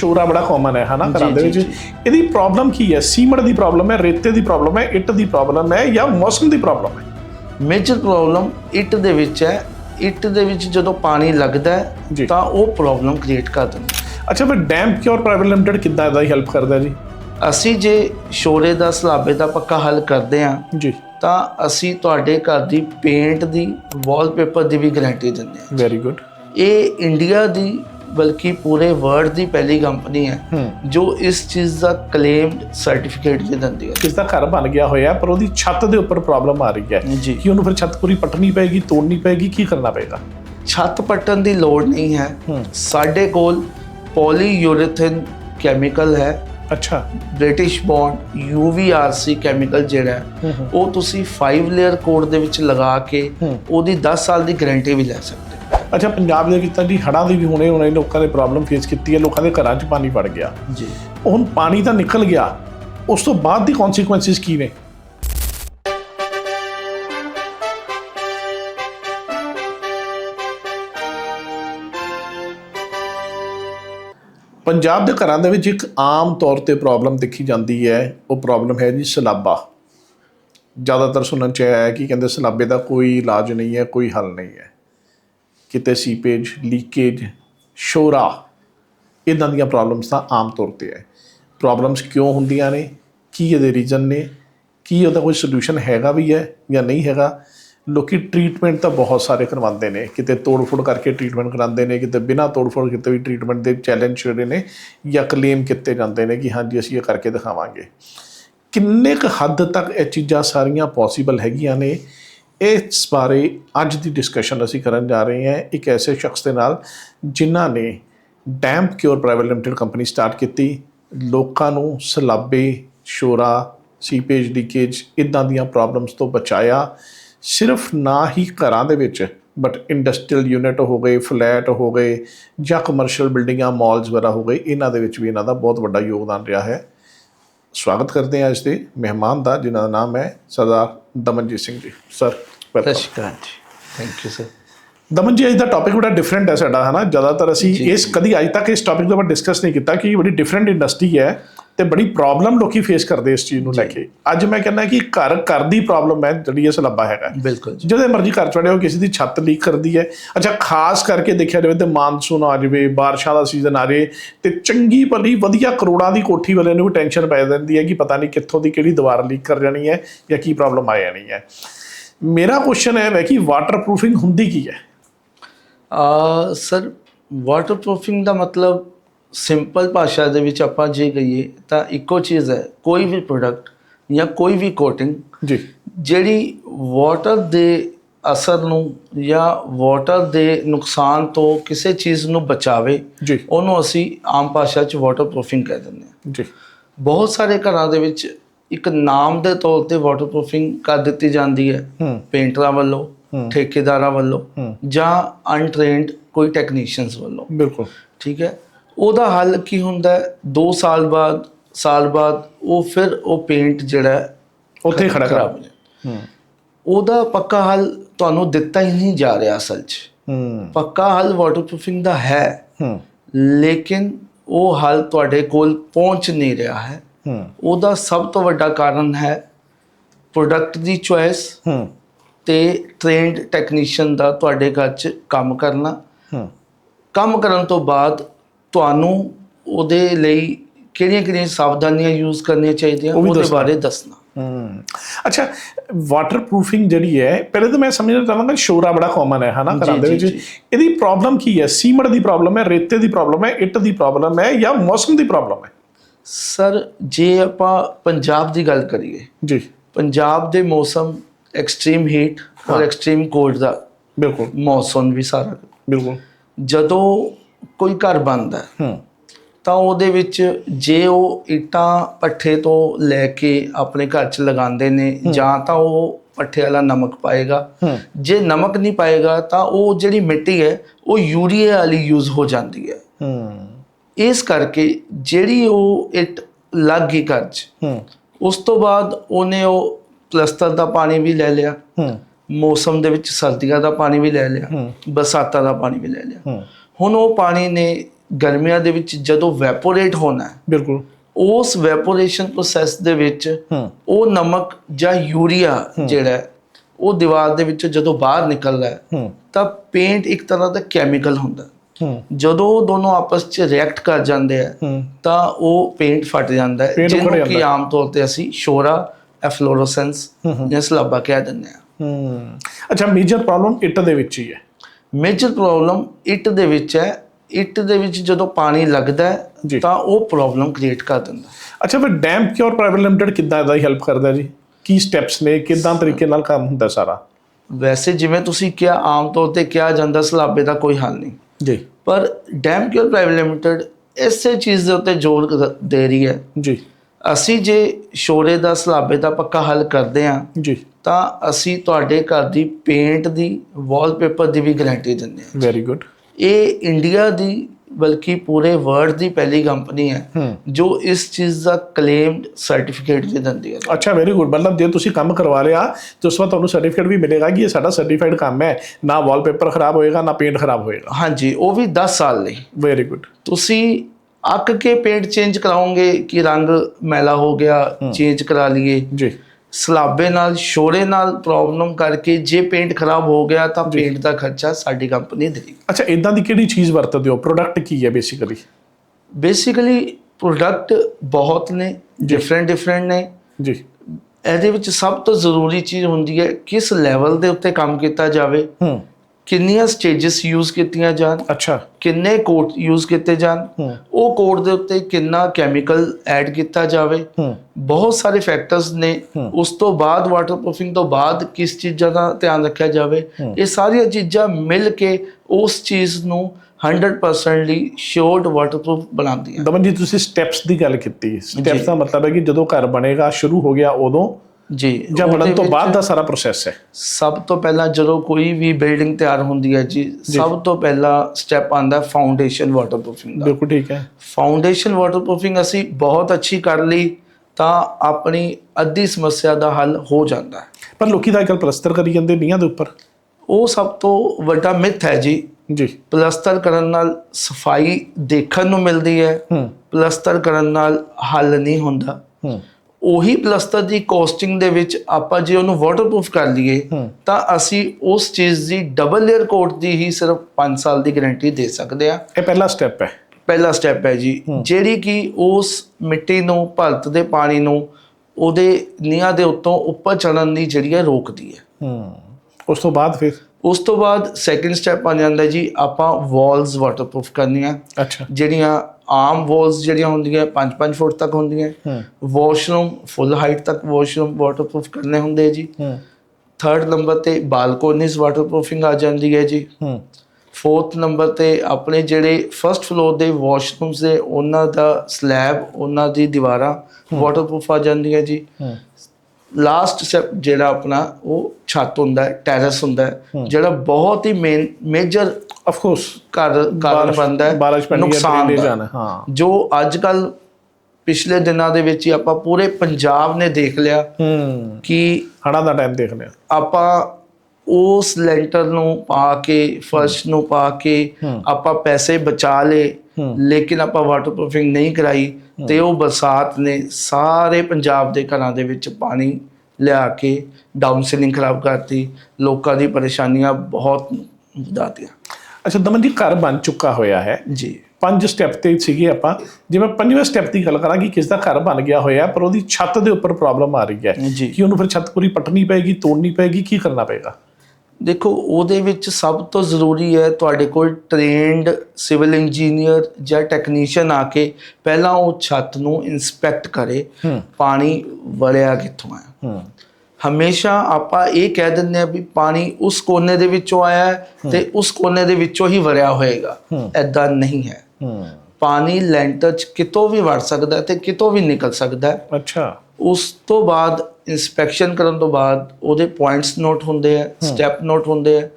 ਸ਼ੋਰਾ ਬੜਾ ਕਾਮਨ ਹੈ ਹਨਾ ਘਰਾਂ ਦੇ ਵਿੱਚ। ਇਹਦੀ ਪ੍ਰੋਬਲਮ ਕੀ ਹੈ? ਸੀਮਟ ਦੀ ਪ੍ਰੋਬਲਮ ਹੈ ਰੇਤੇ ਦੀ ਪ੍ਰੋਬਲਮ ਹੈ ਇੱਟ ਦੀ ਪ੍ਰੋਬਲਮ ਹੈ ਜਾਂ ਮੌਸਮ ਦੀ ਪ੍ਰੋਬਲਮ ਹੈ? ਮੇਜਰ ਪ੍ਰੋਬਲਮ ਇੱਟ ਦੇ ਵਿੱਚ ਹੈ। ਇੱਟ ਦੇ ਵਿੱਚ ਜਦੋਂ ਪਾਣੀ ਲੱਗਦਾ। ਹੈ ਤਾਂ ਉਹ ਪ੍ਰੋਬਲਮ ਕ੍ਰੀਏਟ ਕਰ ਦਿੰਦਾ। ਅੱਛਾ ਫਿਰ ਡੈਮ ਕਿਉਰ ਪ੍ਰਾਈਵੇਟ ਲਿਮਟਿਡ ਕਿੱਦਾਂ ਇਹਦਾ ਹੈਲਪ ਕਰਦਾ ਜੀ? ਅਸੀਂ ਜੇ ਸ਼ੋਰੇ ਦਾ ਸਲਾਬੇ ਦਾ ਪੱਕਾ ਹੱਲ ਕਰਦੇ ਹਾਂ ਜੀ। ਤਾਂ ਅਸੀਂ ਤੁਹਾਡੇ ਘਰ ਦੀ ਪੇਂਟ ਦੀ ਵਾਲਪੇਪਰ ਦੀ ਵੀ ਗਾਰੰਟੀ ਦਿੰਦੇ ਹਾਂ। ਵੈਰੀ ਗੁੱਡ ਇਹ ਇੰਡੀਆ ਦੀ ਬਲਕਿ ਪੂਰੇ ਵਰਲਡ ਦੀ ਪਹਿਲੀ ਕੰਪਨੀ ਹੈ ਜੋ ਇਸ ਚੀਜ਼ ਦਾ ਕਲੇਮਡ ਸਰਟੀਫਿਕੇਟ ਵੀ ਦਿੰਦੀ ਹੈ। ਕਿਸ ਦਾ ਘਰ ਬਣ ਗਿਆ ਹੋਇਆ ਪਰ ਉਹਦੀ ਛੱਤ ਦੇ ਉੱਪਰ ਪ੍ਰੋਬਲਮ ਆ ਰਹੀ ਹੈ। ਕਿ ਉਹਨੂੰ ਫਿਰ ਛੱਤ ਪੂਰੀ ਪੱਟਣੀ ਪਏਗੀ ਤੋੜਨੀ ਪਏਗੀ ਕੀ ਕਰਨਾ ਪਏਗਾ? ਛੱਤ ਪੱਟਣ ਦੀ ਲੋੜ ਨਹੀਂ ਹੈ। ਸਾਡੇ ਕੋਲ ਪੋਲੀਯੂਰੇਥਨ ਕੈਮੀਕਲ ਹੈ। ਅੱਛਾ। ਬ੍ਰਿਟਿਸ਼ ਬੌਂਡ UVRC ਕੈਮੀਕਲ ਜਿਹੜਾ ਹੈ ਉਹ ਤੁਸੀਂ 5 ਲੇਅਰ ਕੋਡ ਦੇ ਵਿੱਚ ਲਗਾ ਕੇ। ਉਹਦੀ 10 ਸਾਲ ਦੀ ਗਾਰੰਟੀ ਵੀ ਲੈ ਸਕਦੇ ਅੱਛਾ ਪੰਜਾਬ ਦੇ ਵਿੱਚ ਤਾਂ ਜੀ ਹੜ੍ਹਾਂ ਦੀ ਵੀ ਹੁਣੇ ਹੁਣੇ ਲੋਕਾਂ ਨੇ ਪ੍ਰੋਬਲਮ ਫੇਸ ਕੀਤੀ ਹੈ ਲੋਕਾਂ ਦੇ ਘਰਾਂ 'ਚ ਪਾਣੀ ਵੜ ਗਿਆ। ਜੀ। ਹੁਣ ਪਾਣੀ ਤਾਂ ਨਿਕਲ ਗਿਆ ਉਸ ਤੋਂ ਬਾਅਦ ਦੀ ਕਨਸੀਕੁਐਂਸਿਸ ਕੀ ਨੇ? ਪੰਜਾਬ ਦੇ ਘਰਾਂ ਦੇ ਵਿੱਚ ਇੱਕ ਆਮ ਤੌਰ ਤੇ ਪ੍ਰੋਬਲਮ ਦੇਖੀ ਜਾਂਦੀ ਹੈ ਉਹ ਪ੍ਰੋਬਲਮ ਹੈ ਜੀ ਸਲਾਬਾ। ਜ਼ਿਆਦਾਤਰ ਸੁਣਨ ਚ ਆਇਆ ਹੈ ਕਿ ਕਹਿੰਦੇ ਸਲਾਬੇ ਦਾ ਕੋਈ ਇਲਾਜ ਨਹੀਂ ਹੈ ਕੋਈ ਹੱਲ ਨਹੀਂ ਹੈ। ਕਿਤੇ ਸੀਪੇਜ ਲੀਕੇਜ ਸ਼ੋਰਾ ਇਦਾਂ ਦੀਆਂ ਪ੍ਰੋਬਲਮਸ ਤਾਂ ਆਮ ਤੌਰ ਤੇ ਹੈ। ਪ੍ਰੋਬਲਮਸ ਕਿਉਂ ਹੁੰਦੀਆਂ ਨੇ? ਕੀ ਇਹਦੇ ਰੀਜ਼ਨ ਨੇ? ਕੀ ਉਹਦਾ ਕੋਈ ਸੋਲੂਸ਼ਨ ਹੈਗਾ ਵੀ ਹੈ ਜਾਂ ਨਹੀਂ ਹੈਗਾ? ਲੋਕੀ ਟ੍ਰੀਟਮੈਂਟ ਤਾਂ ਬਹੁਤ ਸਾਰੇ ਕਰਵਾਉਂਦੇ ਨੇ। ਕਿਤੇ ਤੋੜ-ਫੋੜ ਕਰਕੇ ਟ੍ਰੀਟਮੈਂਟ ਕਰਾਉਂਦੇ ਨੇ, ਕਿਤੇ ਬਿਨਾਂ ਤੋੜ-ਫੋੜ ਕੀਤੇ ਵੀ ਟ੍ਰੀਟਮੈਂਟ ਦੇ ਚੈਲੰਜ ਜਿਹੜੇ ਨੇ ਜਾਂ ਕਲੇਮ ਕੀਤੇ ਜਾਂਦੇ ਨੇ ਕਿ ਹਾਂਜੀ, ਅਸੀਂ ਇਹ ਕਰਕੇ ਦਿਖਾਵਾਂਗੇ। ਕਿੰਨੇ ਕੁ ਹੱਦ ਤੱਕ ਇਹ ਚੀਜ਼ਾਂ ਸਾਰੀਆਂ ਪੋਸੀਬਲ ਹੈਗੀਆਂ ਨੇ? ਇਸ ਬਾਰੇ ਅੱਜ ਦੀ ਡਿਸਕਸ਼ਨ ਅਸੀਂ ਕਰਨ ਜਾ ਰਹੇ ਹਾਂ ਇੱਕ ਐਸੇ ਸ਼ਖਸ ਦੇ ਨਾਲ ਜਿਨ੍ਹਾਂ ਨੇ dam cure private limited company start ਕੀਤੀ। ਲੋਕਾਂ ਨੂੰ ਸਲਾਬੇ, ਸ਼ੋਰਾ ਸੀਪੇਜ ਲੀਕੇਜ ਇਦਾਂ ਦੀਆਂ ਪ੍ਰੋਬਲਮਸ ਤੋਂ ਬਚਾਇਆ। ਸਿਰਫ ਨਾ ਹੀ ਘਰਾਂ ਦੇ ਵਿੱਚ ਬਟ ਇੰਡਸਟਰੀਅਲ ਯੂਨਿਟ ਹੋ ਗਏ ਫਲੈਟ ਹੋ ਗਏ ਜਾਂ ਕਮਰਸ਼ੀਅਲ ਬਿਲਡਿੰਗਾਂ ਮਾਲਸ ਵਗੈਰਾ ਹੋ ਗਏ, ਇਹਨਾਂ ਦੇ ਵਿੱਚ ਵੀ ਇਹਨਾਂ ਦਾ ਬਹੁਤ ਵੱਡਾ ਯੋਗਦਾਨ ਰਿਹਾ ਹੈ। ਸਵਾਗਤ ਕਰਦੇ ਹਾਂ ਅੱਜ ਦੇ ਮਹਿਮਾਨ ਦਾ, ਜਿਨ੍ਹਾਂ ਦਾ ਨਾਮ ਹੈ ਸਰਦਾਰ ਦਮਨਜੀਤ ਸਿੰਘ ਜੀ। ਸਰ ਸਤਿ ਸ਼੍ਰੀ ਅਕਾਲ ਜੀ। ਥੈਂਕ ਯੂ ਸਰ ਦਮਨ ਜੀ ਅੱਜ ਦਾ ਟੌਪਿਕ ਬੜਾ ਡਿਫਰੈਂਟ ਹੈ ਸਾਡਾ ਹਨਾ? ਜ਼ਿਆਦਾਤਰ ਅਸੀਂ ਇਸ ਕਦੀ ਅੱਜ ਤੱਕ ਇਸ ਟੌਪਿਕ ਦੇ ਉੱਪਰ ਡਿਸਕਸ ਨਹੀਂ ਕੀਤਾ ਕਿ ਇਹ ਬੜੀ ਡਿਫਰੈਂਟ ਇੰਡਸਟਰੀ ਹੈ ਤੇ ਬੜੀ ਪ੍ਰੋਬਲਮ ਲੋਕੀ ਫੇਸ ਕਰਦੇ ਇਸ ਚੀਜ਼ ਨੂੰ ਲੈ ਕੇ। ਅੱਜ ਮੈਂ ਕਹਿੰਦਾ ਕਿ ਘਰ ਘਰ ਦੀ ਪ੍ਰੋਬਲਮ ਹੈ ਜਿਹੜੀ ਇਹ ਸਲੱਬਾ ਹੈਗਾ। ਬਿਲਕੁਲ ਜੀ। ਜਿਹਦੇ ਮਰਜ਼ੀ ਘਰ ਚੜੇ ਹੋ ਕਿਸੇ ਦੀ ਛੱਤ ਲੀਕ ਕਰਦੀ ਹੈ। ਅੱਛਾ ਖਾਸ ਕਰਕੇ ਦੇਖਿਆ ਜਾਵੇ ਤੇ ਮਾਨਸੂਨ ਆ ਜਾਵੇ ਬਾਰਿਸ਼ਾਂ ਦਾ ਸੀਜ਼ਨ ਆ ਜਾਵੇ ਤੇ ਚੰਗੀ ਭਲੀ ਵਧੀਆ ਕਰੋੜਾਂ ਦੀ ਕੋਠੀ ਵਾਲੇ ਨੂੰ ਵੀ ਟੈਨਸ਼ਨ ਪੈ ਜਾਂਦੀ ਹੈ ਕਿ ਪਤਾ ਨਹੀਂ ਕਿੱਥੋਂ ਦੀ ਕਿਹੜੀ ਦੀਵਾਰ ਲੀਕ ਕਰ ਜਾਣੀ ਹੈ ਜਾਂ ਕੀ ਪ੍ਰੋਬਲਮ ਆ ਜਾਣੀ ਹੈ। ਮੇਰਾ ਕੁਐਸਚਨ ਹੈ ਵੈ ਕਿ ਵਾਟਰਪ੍ਰੂਫਿੰਗ ਹੁੰਦੀ ਕੀ ਹੈ? ਆ ਸਰ ਵਾਟਰਪ੍ਰੂਫਿੰਗ ਦਾ ਮਤਲਬ ਸਿੰਪਲ ਭਾਸ਼ਾ ਦੇ ਵਿੱਚ ਆਪਾਂ ਜੇ ਕਹੀਏ ਤਾਂ ਇੱਕੋ ਚੀਜ਼ ਹੈ ਕੋਈ ਵੀ ਪ੍ਰੋਡਕਟ ਜਾਂ ਕੋਈ ਵੀ ਕੋਟਿੰਗ ਜੀ। ਜਿਹੜੀ ਵਾਟਰ ਦੇ ਅਸਰ ਨੂੰ ਜਾਂ ਵਾਟਰ ਦੇ ਨੁਕਸਾਨ ਤੋਂ ਕਿਸੇ ਚੀਜ਼ ਨੂੰ ਬਚਾਵੇ ਜੀ। ਉਹਨੂੰ ਅਸੀਂ ਆਮ ਭਾਸ਼ਾ 'ਚ ਵਾਟਰਪ੍ਰੂਫਿੰਗ ਕਹਿ ਦਿੰਦੇ ਹਾਂ। ਜੀ। ਬਹੁਤ ਸਾਰੇ ਘਰਾਂ ਦੇ ਵਿੱਚ ਇੱਕ ਨਾਮ ਦੇ ਤੌਰ ਤੇ ਵਾਟਰਪ੍ਰੂਫਿੰਗ ਕਰ ਦਿੱਤੀ ਜਾਂਦੀ ਹੈ। ਪੇਂਟਰਾਂ ਵੱਲੋਂ। ਠੇਕੇਦਾਰਾਂ ਵੱਲੋਂ। ਜਾਂ ਅਨਟ੍ਰੇਨਡ ਕੋਈ ਟੈਕਨੀਸ਼ੀਅਨਸ ਵੱਲੋਂ। ਬਿਲਕੁਲ। ਠੀਕ ਹੈ? ਉਹਦਾ ਹੱਲ ਕੀ ਹੁੰਦਾ ਹੈ? 2 ਸਾਲ ਬਾਅਦ ਸਾਲ ਬਾਅਦ ਉਹ ਫਿਰ ਉਹ ਪੇਂਟ ਜਿਹੜਾ ਉੱਥੇ ਖੜਾ ਖਰਾਬ ਹੋ ਜਾਂਦਾ। ਉਹਦਾ ਪੱਕਾ ਹੱਲ ਤੁਹਾਨੂੰ ਦਿੱਤਾ ਹੀ ਨਹੀਂ ਜਾ ਰਿਹਾ ਅਸਲ 'ਚ। ਪੱਕਾ ਹੱਲ ਵਾਟਰਪ੍ਰੂਫਿੰਗ ਦਾ ਹੂੰ। ਲੇਕਿਨ ਉਹ ਹੱਲ ਤੁਹਾਡੇ ਕੋਲ ਪਹੁੰਚ ਨਹੀਂ ਰਿਹਾ ਹੈ। ਹੂੰ। ਉਹਦਾ ਸਭ ਤੋਂ ਵੱਡਾ ਕਾਰਨ ਹੈ ਪ੍ਰੋਡਕਟ ਦੀ ਚੁਆਇਸ ਹੂੰ। ਤੇ ਟ੍ਰੇਨਡ ਟੈਕਨੀਸ਼ੀਅਨ ਦਾ ਤੁਹਾਡੇ ਘਰ 'ਚ ਕੰਮ ਕਰਨਾ। ਹੂੰ। ਕੰਮ ਕਰਨ ਤੋਂ ਬਾਅਦ ਤੁਹਾਨੂੰ ਉਹਦੇ ਲਈ ਕਿਹੜੀਆਂ-ਕਿਹੜੀਆਂ ਸਾਵਧਾਨੀਆਂ ਯੂਜ਼ ਕਰਨੀਆਂ ਚਾਹੀਦੀਆਂ ਉਹਦੇ। ਬਾਰੇ ਦੱਸਣਾ। ਹੂੰ। ਅੱਛਾ ਵਾਟਰਪ੍ਰੂਫਿੰਗ ਜਿਹੜੀ ਹੈ ਪਹਿਲੇ ਤਾਂ ਮੈਂ ਸਮਝਣਾ ਚਾਹਾਂਗਾ ਸ਼ੋਰਾ ਬੜਾ ਕਾਮਨ ਹੈ ਹਨਾ ਘਰਾਂ ਦੇ ਵਿੱਚ। ਇਹਦੀ ਪ੍ਰੋਬਲਮ ਕੀ ਹੈ? ਸੀਮਟ ਦੀ ਪ੍ਰੋਬਲਮ ਹੈ ਰੇਤੇ ਦੀ ਪ੍ਰੋਬਲਮ ਹੈ ਇੱਟ ਦੀ ਪ੍ਰੋਬਲਮ ਹੈ ਜਾਂ ਮੌਸਮ ਦੀ ਪ੍ਰੋਬਲਮ ਹੈ? ਸਰ ਜੇ ਆਪਾਂ ਪੰਜਾਬ ਦੀ ਗੱਲ ਕਰੀਏ ਜੀ। ਪੰਜਾਬ ਦੇ ਮੌਸਮ ਐਕਸਟ੍ਰੀਮ ਹੀਟ ਔਰ ਐਕਸਟ੍ਰੀਮ ਕੋਲਡ ਦਾ ਬਿਲਕੁਲ। ਮੌਸਮ ਵੀ ਸਾਰਾ। ਬਿਲਕੁਲ। ਜਦੋਂ ਕੋਈ ਘਰ ਬਣਦਾ ਹੈ, ਤਾਂ ਉਹਦੇ ਵਿੱਚ ਜੇ ਉਹ ਇੱਟਾਂ ਪੱਠੇ ਤੋਂ ਲੈ ਕੇ ਆਪਣੇ ਘਰ 'ਚ ਲਗਾਉਂਦੇ ਨੇ ਜਾਂ ਤਾਂ ਉਹ ਪੱਠੇ ਵਾਲਾ ਨਮਕ ਪਾਏਗਾ। ਜੇ ਨਮਕ ਨਹੀਂ ਪਾਏਗਾ ਤਾਂ ਉਹ ਜਿਹੜੀ ਮਿੱਟੀ ਹੈ ਉਹ ਯੂਰੀਆ ਵਾਲੀ ਯੂਜ਼ ਹੋ ਜਾਂਦੀ ਹੈ। ਹੂੰ। ਇਸ ਕਰਕੇ ਜਿਹੜੀ ਉਹ ਇੱਟ ਲੱਗ ਗਈ ਘਰ 'ਚ ਹੂੰ। ਉਸ ਤੋਂ ਬਾਅਦ ਉਹਨੇ ਉਹ ਪਲਸਤਰ ਦਾ ਪਾਣੀ ਵੀ ਲੈ ਲਿਆ। ਹੂੰ। ਮੌਸਮ ਦੇ ਵਿੱਚ ਸਰਦੀਆਂ ਦਾ ਪਾਣੀ ਵੀ ਲੈ ਲਿਆ। ਹੂੰ। ਬਰਸਾਤਾਂ ਦਾ ਪਾਣੀ ਵੀ ਲੈ ਲਿਆ। ਹੂੰ। ਹੁਣ ਉਹ ਪਾਣੀ ਨੇ ਗਰਮੀਆਂ ਦੇ ਵਿੱਚ ਜਦੋਂ ਵੈਪੋਰੇਟ ਹੋਣਾ ਹੈ ਬਿਲਕੁਲ। ਉਸ ਵੈਪੋਰੇਸ਼ਨ ਪ੍ਰੋਸੈਸ ਦੇ ਵਿੱਚ ਉਹ ਨਮਕ ਜਾਂ ਯੂਰੀਆ ਜਿਹੜਾ ਉਹ ਦੀਵਾਰ ਦੇ ਵਿੱਚੋਂ ਜਦੋਂ ਬਾਹਰ ਨਿਕਲਦਾ ਹੈ ਤਾਂ ਪੇਂਟ ਇੱਕ ਤਰ੍ਹਾਂ ਦਾ ਕੈਮੀਕਲ ਹੁੰਦਾ ਜਦੋਂ ਉਹ ਦੋਨੋਂ ਆਪਸ 'ਚ ਰਿਐਕਟ ਕਰ ਜਾਂਦੇ ਆ ਤਾਂ ਉਹ ਪੇਂਟ ਫਟ ਜਾਂਦਾ ਹੈ। ਜਿਹਨੂੰ ਕਿ ਆਮ ਤੌਰ ਤੇ ਅਸੀਂ ਸ਼ੋਰਾ ਐਫਲੋਰੋਸੈਂਸ ਜਾਂ ਸਲਾਬਾ ਕਹਿ ਦਿੰਦੇ ਆ ਹੂੰ। ਅੱਛਾ ਮੇਜਰ ਪ੍ਰੋਬਲਮ ਇੱਟ ਦੇ ਵਿੱਚ ਹੀ ਹੈ। ਮੇਜਰ ਪ੍ਰੋਬਲਮ ਇੱਟ ਦੇ ਵਿੱਚ ਹੈ। ਇੱਟ ਦੇ ਵਿੱਚ ਜਦੋਂ ਪਾਣੀ ਲੱਗਦਾ ਤਾਂ ਉਹ ਪ੍ਰੋਬਲਮ ਕ੍ਰੀਏਟ ਕਰ ਦਿੰਦਾ। ਅੱਛਾ ਫਿਰ ਡੈਮ ਕਿਉਰ ਪ੍ਰਾਈਵੇਟ ਲਿਮਟਿਡ ਕਿੱਦਾਂ ਇਹਦਾ ਹੈਲਪ ਕਰਦਾ ਜੀ? ਕੀ ਸਟੈਪਸ ਨੇ? ਕਿੱਦਾਂ ਤਰੀਕੇ ਨਾਲ ਕੰਮ ਹੁੰਦਾ ਸਾਰਾ? ਵੈਸੇ ਜਿਵੇਂ ਤੁਸੀਂ ਕਿਹਾ ਆਮ ਤੌਰ ਤੇ ਕਿਹਾ ਜਾਂਦਾ ਸਲਾਬੇ ਦਾ ਕੋਈ ਹੱਲ ਨਹੀਂ। ਜੀ। ਪਰ ਡੈਮ ਕਿਉਰ ਪ੍ਰਾਈਵੇਟ ਲਿਮਟਿਡ ਇਸੇ ਚੀਜ਼ ਦੇ ਉੱਤੇ ਜ਼ੋਰ ਦੇ ਰਹੀ ਹੈ। ਜੀ। ਅਸੀਂ ਜੇ ਸ਼ੋਰੇ ਦਾ ਸਲਾਬੇ ਦਾ ਪੱਕਾ ਹੱਲ ਕਰਦੇ ਹਾਂ ਜੀ। ਤਾਂ ਅਸੀਂ ਤੁਹਾਡੇ ਘਰ ਦੀ ਪੇਂਟ ਦੀ ਵਾਲਪੇਪਰ ਦੀ ਵੀ ਗਾਰੰਟੀ ਦਿੰਦੇ ਹਾਂ। ਵੈਰੀ ਗੁੱਡ ਇਹ ਇੰਡੀਆ ਦੀ ਬਲਕਿ ਪੂਰੇ ਵਰਲਡ ਦੀ ਪਹਿਲੀ ਕੰਪਨੀ ਹੈ ਜੋ ਇਸ ਚੀਜ਼ ਦਾ ਕਲੇਮਡ ਸਰਟੀਫਿਕੇਟ ਵੀ ਦਿੰਦੀ ਹੈ। ਅੱਛਾ ਵੈਰੀ ਗੁੱਡ ਮਤਲਬ ਜੇ ਤੁਸੀਂ ਕੰਮ ਕਰਵਾ ਲਿਆ ਤੇ ਉਸ ਵਾਰ ਤੁਹਾਨੂੰ ਸਰਟੀਫਿਕੇਟ ਵੀ ਮਿਲੇਗਾ ਕਿ ਇਹ ਸਾਡਾ ਸਰਟੀਫਾਈਡ ਕੰਮ ਹੈ। ਨਾ ਵਾਲਪੇਪਰ ਖਰਾਬ ਹੋਏਗਾ ਨਾ ਪੇਂਟ ਖਰਾਬ ਹੋਏਗਾ। ਹਾਂਜੀ ਉਹ ਵੀ 10 ਸਾਲ ਲਈ। ਵੈਰੀ ਗੁੱਡ ਤੁਸੀਂ ਅੱਕ ਕੇ ਪੇਂਟ ਚੇਂਜ ਕਰਾਓਗੇ ਕਿ ਰੰਗ ਮੈਲਾ ਹੋ ਗਿਆ ਚੇਂਜ ਕਰਾ ਲਈਏ। ਜੀ। ਸਲਾਬੇ ਨਾਲ ਸ਼ੋਰੇ ਨਾਲ ਪ੍ਰੋਬਲਮ ਕਰਕੇ ਜੇ ਪੇਂਟ ਖਰਾਬ ਹੋ ਗਿਆ ਤਾਂ ਪੇਂਟ ਦਾ ਖਰਚਾ ਸਾਡੀ ਕੰਪਨੀ ਦੇਗੀ ਅੱਛਾ ਇਦਾਂ ਦੀ ਕਿਹੜੀ ਚੀਜ਼ ਵਰਤਦੇ ਹੋ? ਪ੍ਰੋਡਕਟ ਕੀ ਹੈ ਬੇਸਿਕਲੀ ਬੇਸਿਕਲੀ ਪ੍ਰੋਡਕਟ ਬਹੁਤ ਨੇ ਡਿਫਰੈਂਟ ਡਿਫਰੈਂਟ ਨੇ। ਜੀ। ਇਹਦੇ ਵਿੱਚ ਸਭ ਤੋਂ ਜ਼ਰੂਰੀ ਚੀਜ਼ ਹੁੰਦੀ ਹੈ ਕਿਸ ਲੈਵਲ ਦੇ ਉੱਤੇ ਕੰਮ ਕੀਤਾ ਜਾਵੇ। ਹੂੰ। ਕਿੰਨੀਆਂ ਸਟੇजेस ਯੂਜ਼ ਕੀਤੀਆਂ ਜਾਣ? ਅੱਛਾ। ਕਿੰਨੇ ਕੋਡ ਯੂਜ਼ ਕੀਤੇ ਜਾਣ? ਹੂੰ। ਉਹ ਕੋਡ ਦੇ ਉੱਤੇ ਕਿੰਨਾ ਕੈਮੀਕਲ ਐਡ ਕੀਤਾ ਜਾਵੇ? ਹੂੰ। ਬਹੁਤ ਸਾਰੇ ਫੈਕਟਰਸ ਨੇ। ਉਸ ਤੋਂ ਬਾਅਦ ਵਾਟਰਪ੍ਰੂਫਿੰਗ ਤੋਂ ਬਾਅਦ ਕਿਸ ਚੀਜ਼ਾਂ ਦਾ ਧਿਆਨ ਰੱਖਿਆ ਜਾਵੇ? ਇਹ ਸਾਰੀਆਂ ਚੀਜ਼ਾਂ ਮਿਲ ਕੇ ਉਸ ਚੀਜ਼ ਨੂੰ 100% ਲਈ ਸ਼ੋਰਡ ਵਾਟਰਪ੍ਰੂਫ ਬਣਾਉਂਦੀਆਂ। ਦਮਨ ਜੀ ਤੁਸੀਂ ਸਟੈਪਸ ਦੀ ਗੱਲ ਕੀਤੀ। ਸਟੈਪਸ। ਦਾ ਮਤਲਬ ਹੈ ਕਿ ਜਦੋਂ ਘਰ ਬਣੇਗਾ ਸ਼ੁਰੂ ਹੋ ਗਿਆ ਉਦੋਂ ਜੀ ਜਾਂ ਬਣਨ ਤੋਂ ਬਾਅਦ ਦਾ ਸਾਰਾ ਪ੍ਰੋਸੈਸ ਹੈ। ਸਭ ਤੋਂ ਪਹਿਲਾਂ ਜਦੋਂ ਕੋਈ ਵੀ ਬਿਲਡਿੰਗ ਤਿਆਰ ਹੁੰਦੀ ਹੈ ਜੀ ਸਭ ਤੋਂ ਪਹਿਲਾ ਸਟੈਪ ਆਂਦਾ ਫਾਊਂਡੇਸ਼ਨ ਵਾਟਰਪ੍ਰੂਫਿੰਗ ਦਾ। ਬਿਲਕੁਲ ਠੀਕ ਹੈ। ਫਾਊਂਡੇਸ਼ਨ ਵਾਟਰਪ੍ਰੂਫਿੰਗ ਅਸੀਂ ਬਹੁਤ ਅੱਛੀ ਕਰ ਲਈ ਤਾਂ ਆਪਣੀ ਅੱਧੀ ਸਮੱਸਿਆ ਦਾ ਹੱਲ ਹੋ ਜਾਂਦਾ ਹੈ। ਪਰ ਲੋਕੀ ਤਾਂ ਅੱਜਕੱਲ ਪਲਸਤਰ ਕਰੀ ਜਾਂਦੇ ਨੀਹਾਂ ਦੇ ਉੱਪਰ। ਉਹ ਸਭ ਤੋਂ ਵੱਡਾ ਮਿਥ ਹੈ ਜੀ। ਜੀ। ਪਲਸਤਰ ਕਰਨ ਨਾਲ ਸਫ਼ਾਈ ਦੇਖਣ ਨੂੰ ਮਿਲਦੀ ਹੈ। ਹੂੰ। ਪਲਸਤਰ ਕਰਨ ਨਾਲ ਹੱਲ ਨਹੀਂ ਹੁੰਦਾ। ਹੂੰ। ਉਹੀ ਪਲਸਤਰ ਦੀ ਕੋਸਟਿੰਗ ਦੇ ਵਿੱਚ ਆਪਾਂ ਜੇ ਉਹਨੂੰ ਵਾਟਰਪ੍ਰੂਫ ਕਰ ਲਈਏ। ਤਾਂ ਅਸੀਂ ਉਸ ਚੀਜ਼ ਦੀ ਡਬਲ ਲੇਅਰ ਕੋਟ ਦੀ ਹੀ ਸਿਰਫ 5 ਸਾਲ ਦੀ ਗਾਰੰਟੀ ਦੇ ਸਕਦੇ ਆ ਇਹ ਪਹਿਲਾ ਸਟੈਪ ਹੈ। ਪਹਿਲਾ ਸਟੈਪ ਹੈ ਜੀ ਜਿਹੜੀ ਕਿ ਉਸ ਮਿੱਟੀ ਨੂੰ ਭਰਤ ਦੇ ਪਾਣੀ ਨੂੰ ਉਹਦੇ ਨੀਹਾਂ ਦੇ ਉੱਤੋਂ ਉੱਪਰ ਚੜਨ ਦੀ ਜਿਹੜੀ ਹੈ ਰੋਕਦੀ ਹੈ। ਹੂੰ। ਉਸ ਤੋਂ ਬਾਅਦ ਫਿਰ? ਉਸ ਤੋਂ ਬਾਅਦ ਸੈਕਿੰਡ ਸਟੈਪ ਆ ਜਾਂਦਾ ਜੀ ਆਪਾਂ ਵਾਲਸ ਵਾਟਰਪ੍ਰੂਫ ਕਰਨੀਆਂ। ਅੱਛਾ। ਜਿਹੜੀਆਂ ਆਮ ਵਾਲਸ ਜਿਹੜੀਆਂ ਹੁੰਦੀਆਂ 5-5 ਫੁੱਟ ਤੱਕ ਹੁੰਦੀਆਂ। ਵਾਸ਼ਰੂਮ ਫੁੱਲ ਹਾਈਟ ਤੱਕ ਵਾਸ਼ਰੂਮ ਵਾਟਰਪ੍ਰੂਫ ਕਰਨੇ ਹੁੰਦੇ ਜੀ। ਥਰਡ ਨੰਬਰ ਤੇ ਬਾਲਕੋਨੀਜ਼ ਵਾਟਰਪ੍ਰੂਫਿੰਗ ਆ ਜਾਂਦੀ ਹੈ ਜੀ। ਫੋਰਥ ਨੰਬਰ ਤੇ ਆਪਣੇ ਜਿਹੜੇ ਫਰਸਟ ਫਲੋਰ ਦੇ ਵਾਸ਼ਰੂਮਸ ਦੇ ਉਹਨਾਂ ਦਾ ਸਲੈਬ ਉਹਨਾਂ ਦੀ ਦੀਵਾਰਾਂ ਵਾਟਰਪ੍ਰੂਫ ਆ ਜਾਂਦੀ ਹੈ। ਜੀ ਲਾਸਟ ਸਟੈਪ ਜਿਹੜਾ ਆਪਣਾ ਉਹ ਛੱਤ ਹੁੰਦਾ ਹੈ ਟੈਰੇਸ ਹੁੰਦਾ ਹੈ ਜਿਹੜਾ ਬਹੁਤ ਹੀ ਮੇਨ ਮੇਜਰ ਆਫ ਕੋਰਸ ਕਾਰਨ ਬਣਦਾ ਹੈ ਬਾਰਿਸ਼ ਪੈਣੀ ਹੈ ਨੁਕਸਾਨ drainage ਦਾ ਆਉਣਾ, ਹਾਂ। ਜੋ ਅੱਜ ਕੱਲ ਪਿਛਲੇ ਦਿਨਾਂ ਦੇ ਵਿੱਚ ਹੀ ਆਪਾਂ ਪੂਰੇ ਪੰਜਾਬ ਨੇ ਦੇਖ ਲਿਆ ਹੂੰ। ਕਿ ਹੜਾ ਦਾ ਟਾਈਮ ਦੇਖ ਲਿਆ। ਆਪਾਂ ਉਸ ਲੈਂਟਰ ਨੂੰ ਪਾ ਕੇ ਫਰਸ਼ ਨੂੰ ਪਾ ਕੇ ਆਪਾਂ ਪੈਸੇ ਬਚਾ ਲਏ। ਲੇਕਿਨ ਆਪਾਂ ਵਾਟਰਪ੍ਰੂਫਿੰਗ ਨਹੀਂ ਕਰਾਈ ਤੇ ਉਹ ਬਰਸਾਤ ਨੇ ਸਾਰੇ ਪੰਜਾਬ ਦੇ ਘਰਾਂ ਦੇ ਵਿੱਚ ਪਾਣੀ ਲਿਆ ਕੇ ਡਾਊਨ ਸੀਲਿੰਗ ਖਰਾਬ ਕਰਤੀ ਲੋਕਾਂ ਦੀ ਪਰੇਸ਼ਾਨੀਆਂ ਬਹੁਤ ਵਧਾਤੀਆਂ ਅੱਛਾ ਦਮਨ ਜੀ ਘਰ ਬਣ ਚੁੱਕਾ ਹੋਇਆ ਹੈ। ਜੀ। ਪੰਜ ਸਟੈਪ ਤੇ ਸੀਗੇ ਆਪਾਂ। ਜਿਵੇਂ ਪੰਜਵੇਂ ਸਟੈਪ ਦੀ ਗੱਲ ਕਰਾਂ ਕਿ ਕਿਸ ਦਾ ਘਰ ਬਣ ਗਿਆ ਹੋਇਆ ਪਰ ਉਹਦੀ ਛੱਤ ਦੇ ਉੱਪਰ ਪ੍ਰੋਬਲਮ ਆ ਰਹੀ ਹੈ। ਜੀ। ਕਿ ਉਹਨੂੰ ਫਿਰ ਛੱਤ ਪੂਰੀ ਪੱਟਣੀ ਪਏਗੀ ਤੋੜਨੀ ਪਏਗੀ ਕੀ ਕਰਨਾ ਪਏਗਾ? ਦੇਖੋ ਉਹਦੇ ਵਿੱਚ ਸਭ ਤੋਂ ਜ਼ਰੂਰੀ ਹੈ ਤੁਹਾਡੇ ਕੋਲ ਟ੍ਰੇਨਡ ਸਿਵਲ ਇੰਜੀਨੀਅਰ ਜਾਂ ਟੈਕਨੀਸ਼ੀਅਨ ਆ ਕੇ ਪਹਿਲਾਂ ਉਹ ਛੱਤ ਨੂੰ ਇਨਸਪੈਕਟ ਕਰੇ ਪਾਣੀ ਵੜਿਆ ਕਿੱਥੋਂ ਹੂੰ। ਹਮੇਸ਼ਾ ਆਪਾਂ ਇਹ ਕਹਿ ਦਿੰਦੇ ਆ ਵੀ ਪਾਣੀ ਉਸ ਕੋਨੇ ਦੇ ਵਿੱਚੋਂ ਆਇਆ ਤੇ ਉਸ ਕੋਨੇ ਦੇ ਵਿੱਚੋਂ ਹੀ ਵਰਿਆ ਹੋਏਗਾ। ਐਦਾਂ ਨਹੀਂ ਹੂੰ। ਪਾਣੀ ਲੈਂਟਰ ਚ ਕਿਤੋਂ ਵੀ ਵੜ ਸਕਦਾ ਤੇ ਕਿਤੋਂ ਵੀ ਨਿਕਲ ਸਕਦਾ ਅੱਛਾ। ਉਸ ਤੋਂ ਬਾਅਦ ਇਨਸਪੈਕਸ਼ਨ ਕਰਨ ਤੋਂ ਬਾਅਦ ਉਹਦੇ ਪੁਆਇੰਟਸ ਨੋਟ ਹੁੰਦੇ ਆ ਸਟੈਪ ਨੋਟ ਹੁੰਦੇ ਆ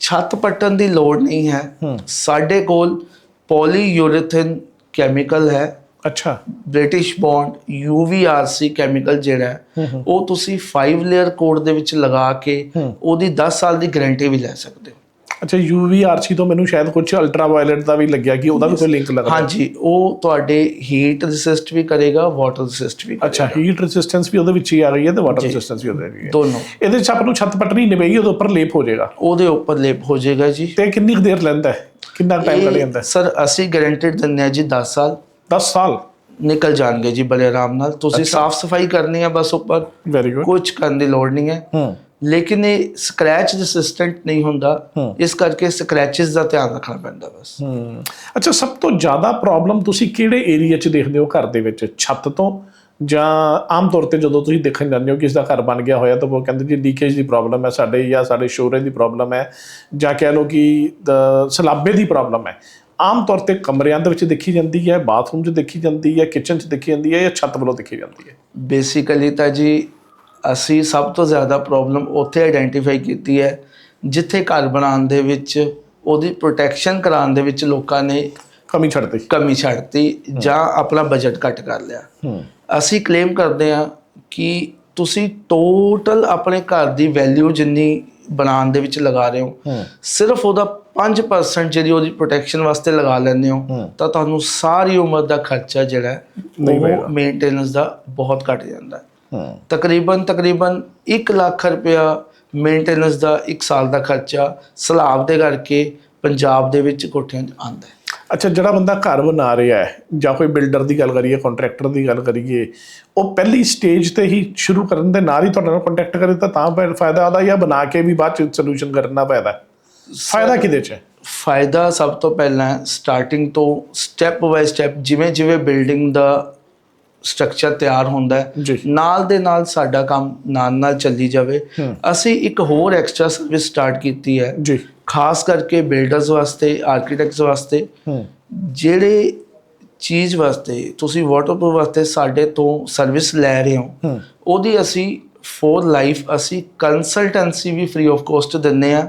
ਛੱਤ ਪੱਟਣ ਦੀ ਲੋੜ ਨਹੀਂ ਹੈ। ਸਾਡੇ ਕੋਲ ਪੋਲੀਯੂਰੇਥਨ ਕੈਮੀਕਲ ਹੈ। ਅੱਛਾ। ਬ੍ਰਿਟਿਸ਼ ਬੌਂਡ UVRC ਕੈਮੀਕਲ ਜਿਹੜਾ ਹੈ ਉਹ ਤੁਸੀਂ 5 ਲੇਅਰ ਕੋਡ ਦੇ ਵਿੱਚ ਲਗਾ ਕੇ। ਉਹਦੀ 10 ਸਾਲ ਦੀ ਗਾਰੰਟੀ ਵੀ ਲੈ ਸਕਦੇ ਹੋ। ਅੱਛਾ UVRC ਤੋਂ ਮੈਨੂੰ ਸ਼ਾਇਦ ਕੁਝ ਅਲਟਰਾ ਵਾਇਲਟ ਦਾ ਵੀ ਲੱਗਿਆ ਕਿ ਉਹਦਾ ਵੀ ਕੋਈ ਲਿੰਕ ਲੱਗਦਾ। ਹਾਂਜੀ ਉਹ ਤੁਹਾਡੇ ਹੀਟ ਰੈਸਿਸਟ ਵੀ ਕਰੇਗਾ ਵਾਟਰ ਰੈਸਿਸਟ ਵੀ ਅੱਛਾ ਹੀਟ ਰੈਜ਼ਿਸਟੈਂਸ ਵੀ ਉਹਦੇ ਵਿੱਚ ਹੀ ਆ ਗਈ ਹੈ ਤੇ ਵਾਟਰ ਰੈਜ਼ਿਸਟੈਂਸ ਵੀ ਉਹਦੇ ਵਿੱਚ ਦੋਨੋਂ। ਇਹਦੇ ਚ ਆਪਾਂ ਨੂੰ ਛੱਤ ਪੱਟਣੀ ਨਹੀਂ ਪਏਗੀ ਉਹਦੇ ਉੱਪਰ ਲੇਪ ਹੋ ਜਾਏਗਾ। ਉਹਦੇ ਉੱਪਰ ਲੇਪ ਹੋ ਜਾਏਗਾ ਜੀ। ਤੇ ਕਿੰਨੀ ਦੇਰ ਲੈਂਦਾ ਹੈ? ਕਿੰਨਾ ਟਾਈਮ ਲੱਗ ਜਾਂਦਾ ਹੈ ਸਰ ਅਸੀਂ ਗਾਰੰਟੀਡ ਦਿੰਦੇ ਹਾਂ ਜੀ 10 ਸਾਲ। 10 ਸਾਲ? ਨਿਕਲ ਜਾਣਗੇ ਜੀ ਬੜੇ ਆਰਾਮ ਨਾਲ। ਤੁਸੀਂ ਸਾਫ਼ ਸਫ਼ਾਈ ਕਰਨੀ ਹੈ ਬਸ ਉੱਪਰ। ਵੈਰੀ ਗੁੱਡ ਕੁਝ ਕਰਨ ਦੀ ਲੋੜ ਨਹੀਂ ਹੈ। ਹੂੰ। ਲੇਕਿਨ ਇਹ ਸਕ੍ਰੈਚ ਰੈਸਿਸਟੈਂਟ ਨਹੀਂ ਹੁੰਦਾ। ਇਸ ਕਰਕੇ ਸਕ੍ਰੈਚਸ ਦਾ ਧਿਆਨ ਰੱਖਣਾ ਪੈਂਦਾ ਬਸ। ਅੱਛਾ ਸਭ ਤੋਂ ਜ਼ਿਆਦਾ ਪ੍ਰੋਬਲਮ ਤੁਸੀਂ ਕਿਹੜੇ ਏਰੀਆ 'ਚ ਦੇਖਦੇ ਹੋ ਘਰ ਦੇ ਵਿੱਚ? ਛੱਤ ਤੋਂ ਜਾਂ ਆਮ ਤੌਰ ਤੇ ਜਦੋਂ ਤੁਸੀਂ ਦੇਖਣ ਜਾਂਦੇ ਹੋ ਕਿ ਇਸ ਦਾ ਘਰ ਬਣ ਗਿਆ ਹੋਇਆ ਤਾਂ ਉਹ ਕਹਿੰਦੇ ਜੀ ਲੀਕੇਜ ਦੀ ਪ੍ਰੋਬਲਮ ਹੈ ਸਾਡੇ ਜਾਂ ਸਾਡੇ ਸ਼ੋਰੇ ਦੀ ਪ੍ਰੋਬਲਮ ਹੈ ਜਾਂ ਕਹਿ ਲਓ ਕਿ ਸਲਾਬੇ ਦੀ ਪ੍ਰੋਬਲਮ ਹੈ। ਆਮ ਤੌਰ ਤੇ ਕਮਰਿਆਂ ਦੇ ਵਿੱਚ ਦੇਖੀ ਜਾਂਦੀ ਹੈ ਬਾਥਰੂਮ 'ਚ ਦੇਖੀ ਜਾਂਦੀ ਹੈ ਕਿਚਨ 'ਚ ਦੇਖੀ ਜਾਂਦੀ ਹੈ ਜਾਂ ਛੱਤ ਵੱਲੋਂ ਦੇਖੀ ਜਾਂਦੀ ਹੈ? ਬੇਸਿਕਲੀ ਤਾਂ ਜੀ ਅਸੀਂ ਸਭ ਤੋਂ ਜ਼ਿਆਦਾ ਪ੍ਰੋਬਲਮ ਉੱਥੇ ਆਇਡੈਂਟੀਫਾਈ ਕੀਤੀ ਹੈ ਜਿੱਥੇ ਘਰ ਬਣਾਉਣ ਦੇ ਵਿੱਚ ਉਹਦੀ ਪ੍ਰੋਟੈਕਸ਼ਨ ਕਰਾਉਣ ਦੇ ਵਿੱਚ ਲੋਕਾਂ ਨੇ ਕਮੀ ਛੱਡਦੀ ਕਮੀ ਛੱਡਤੀ ਜਾਂ ਆਪਣਾ ਬਜਟ ਘੱਟ ਕਰ ਲਿਆ। ਅਸੀਂ ਕਲੇਮ ਕਰਦੇ ਹਾਂ ਕਿ ਤੁਸੀਂ ਟੋਟਲ ਆਪਣੇ ਘਰ ਦੀ ਵੈਲਿਊ ਜਿੰਨੀ ਬਣਾਉਣ ਦੇ ਵਿੱਚ ਲਗਾ ਰਹੇ ਹੋ ਸਿਰਫ ਉਹਦਾ 5% ਜਿਹੜੀ ਉਹਦੀ ਪ੍ਰੋਟੈਕਸ਼ਨ ਵਾਸਤੇ ਲਗਾ ਲੈਂਦੇ ਹੋ ਤਾਂ ਤੁਹਾਨੂੰ ਸਾਰੀ ਉਮਰ ਦਾ ਖਰਚਾ ਜਿਹੜਾ। ਉਹ ਮੇਨਟੇਨੈਂਸ ਦਾ ਬਹੁਤ ਘਟ ਜਾਂਦਾ ਹੂੰ। ਤਕਰੀਬਨ ਤਕਰੀਬਨ 1 ਲੱਖ ਰੁਪਇਆ ਮੇਨਟੇਨੈਂਸ ਦਾ 1 ਸਾਲ ਦਾ ਖਰਚਾ ਸਲਾਬ ਦੇ ਕਰਕੇ ਪੰਜਾਬ ਦੇ ਵਿੱਚ ਕੋਠਿਆਂ 'ਚ ਆਉਂਦਾ ਹੈ ਅੱਛਾ ਜਿਹੜਾ ਬੰਦਾ ਘਰ ਬਣਾ ਰਿਹਾ ਹੈ ਜਾਂ ਕੋਈ ਬਿਲਡਰ ਦੀ ਗੱਲ ਕਰੀਏ ਕੰਟਰੈਕਟਰ ਦੀ ਗੱਲ ਕਰੀਏ ਉਹ ਪਹਿਲੀ ਸਟੇਜ ਤੇ ਹੀ ਸ਼ੁਰੂ ਕਰਨ ਦੇ ਨਾਲ ਹੀ ਤੁਹਾਡੇ ਨਾਲ ਕੰਟੈਕਟ ਕਰੇ ਤਾਂ ਤਾਂ ਫਾਇਦਾ ਆਦਾ ਜਾਂ ਬਣਾ ਕੇ ਵੀ ਬਾਅਦ ਚ ਸੋਲੂਸ਼ਨ ਕਰਨਾ ਪੈਦਾ? ਫਾਇਦਾ ਕਿਹਦੇ ਚ ਫਾਇਦਾ ਸਭ ਤੋਂ ਪਹਿਲਾਂ ਸਟਾਰਟਿੰਗ ਤੋਂ ਸਟੈਪ ਬਾਈ ਸਟੈਪ ਜਿਵੇਂ ਜਿਵੇਂ ਬਿਲਡਿੰਗ ਦਾ ਸਟਰਕਚਰ ਤਿਆਰ ਹੁੰਦਾ ਹੈ। ਨਾਲ ਦੇ ਨਾਲ ਸਾਡਾ ਕੰਮ ਨਾਲ ਨਾਲ ਚੱਲੀ ਜਾਵੇ। ਅਸੀਂ ਇੱਕ ਹੋਰ ਐਕਸਟਰਾ ਸਰਵਿਸ ਸਟਾਰਟ ਕੀਤੀ ਹੈ। ਜੀ। ਖਾਸ ਕਰਕੇ ਬਿਲਡਰਸ ਵਾਸਤੇ ਆਰਕੀਟੈਕਟਸ ਵਾਸਤੇ। ਜਿਹੜੇ ਚੀਜ਼ ਵਾਸਤੇ ਤੁਸੀਂ ਵਾਟਰਪ੍ਰੂਫ ਵਾਸਤੇ ਸਾਡੇ ਤੋਂ ਸਰਵਿਸ ਲੈ ਰਹੇ ਹੂੰ। ਉਹਦੀ ਅਸੀਂ ਫੋਰ ਲਾਈਫ ਅਸੀਂ ਕੰਸਲਟੈਂਸੀ ਵੀ ਫ੍ਰੀ ਆਫ ਕੋਸਟ ਦਿੰਨੇ ਆ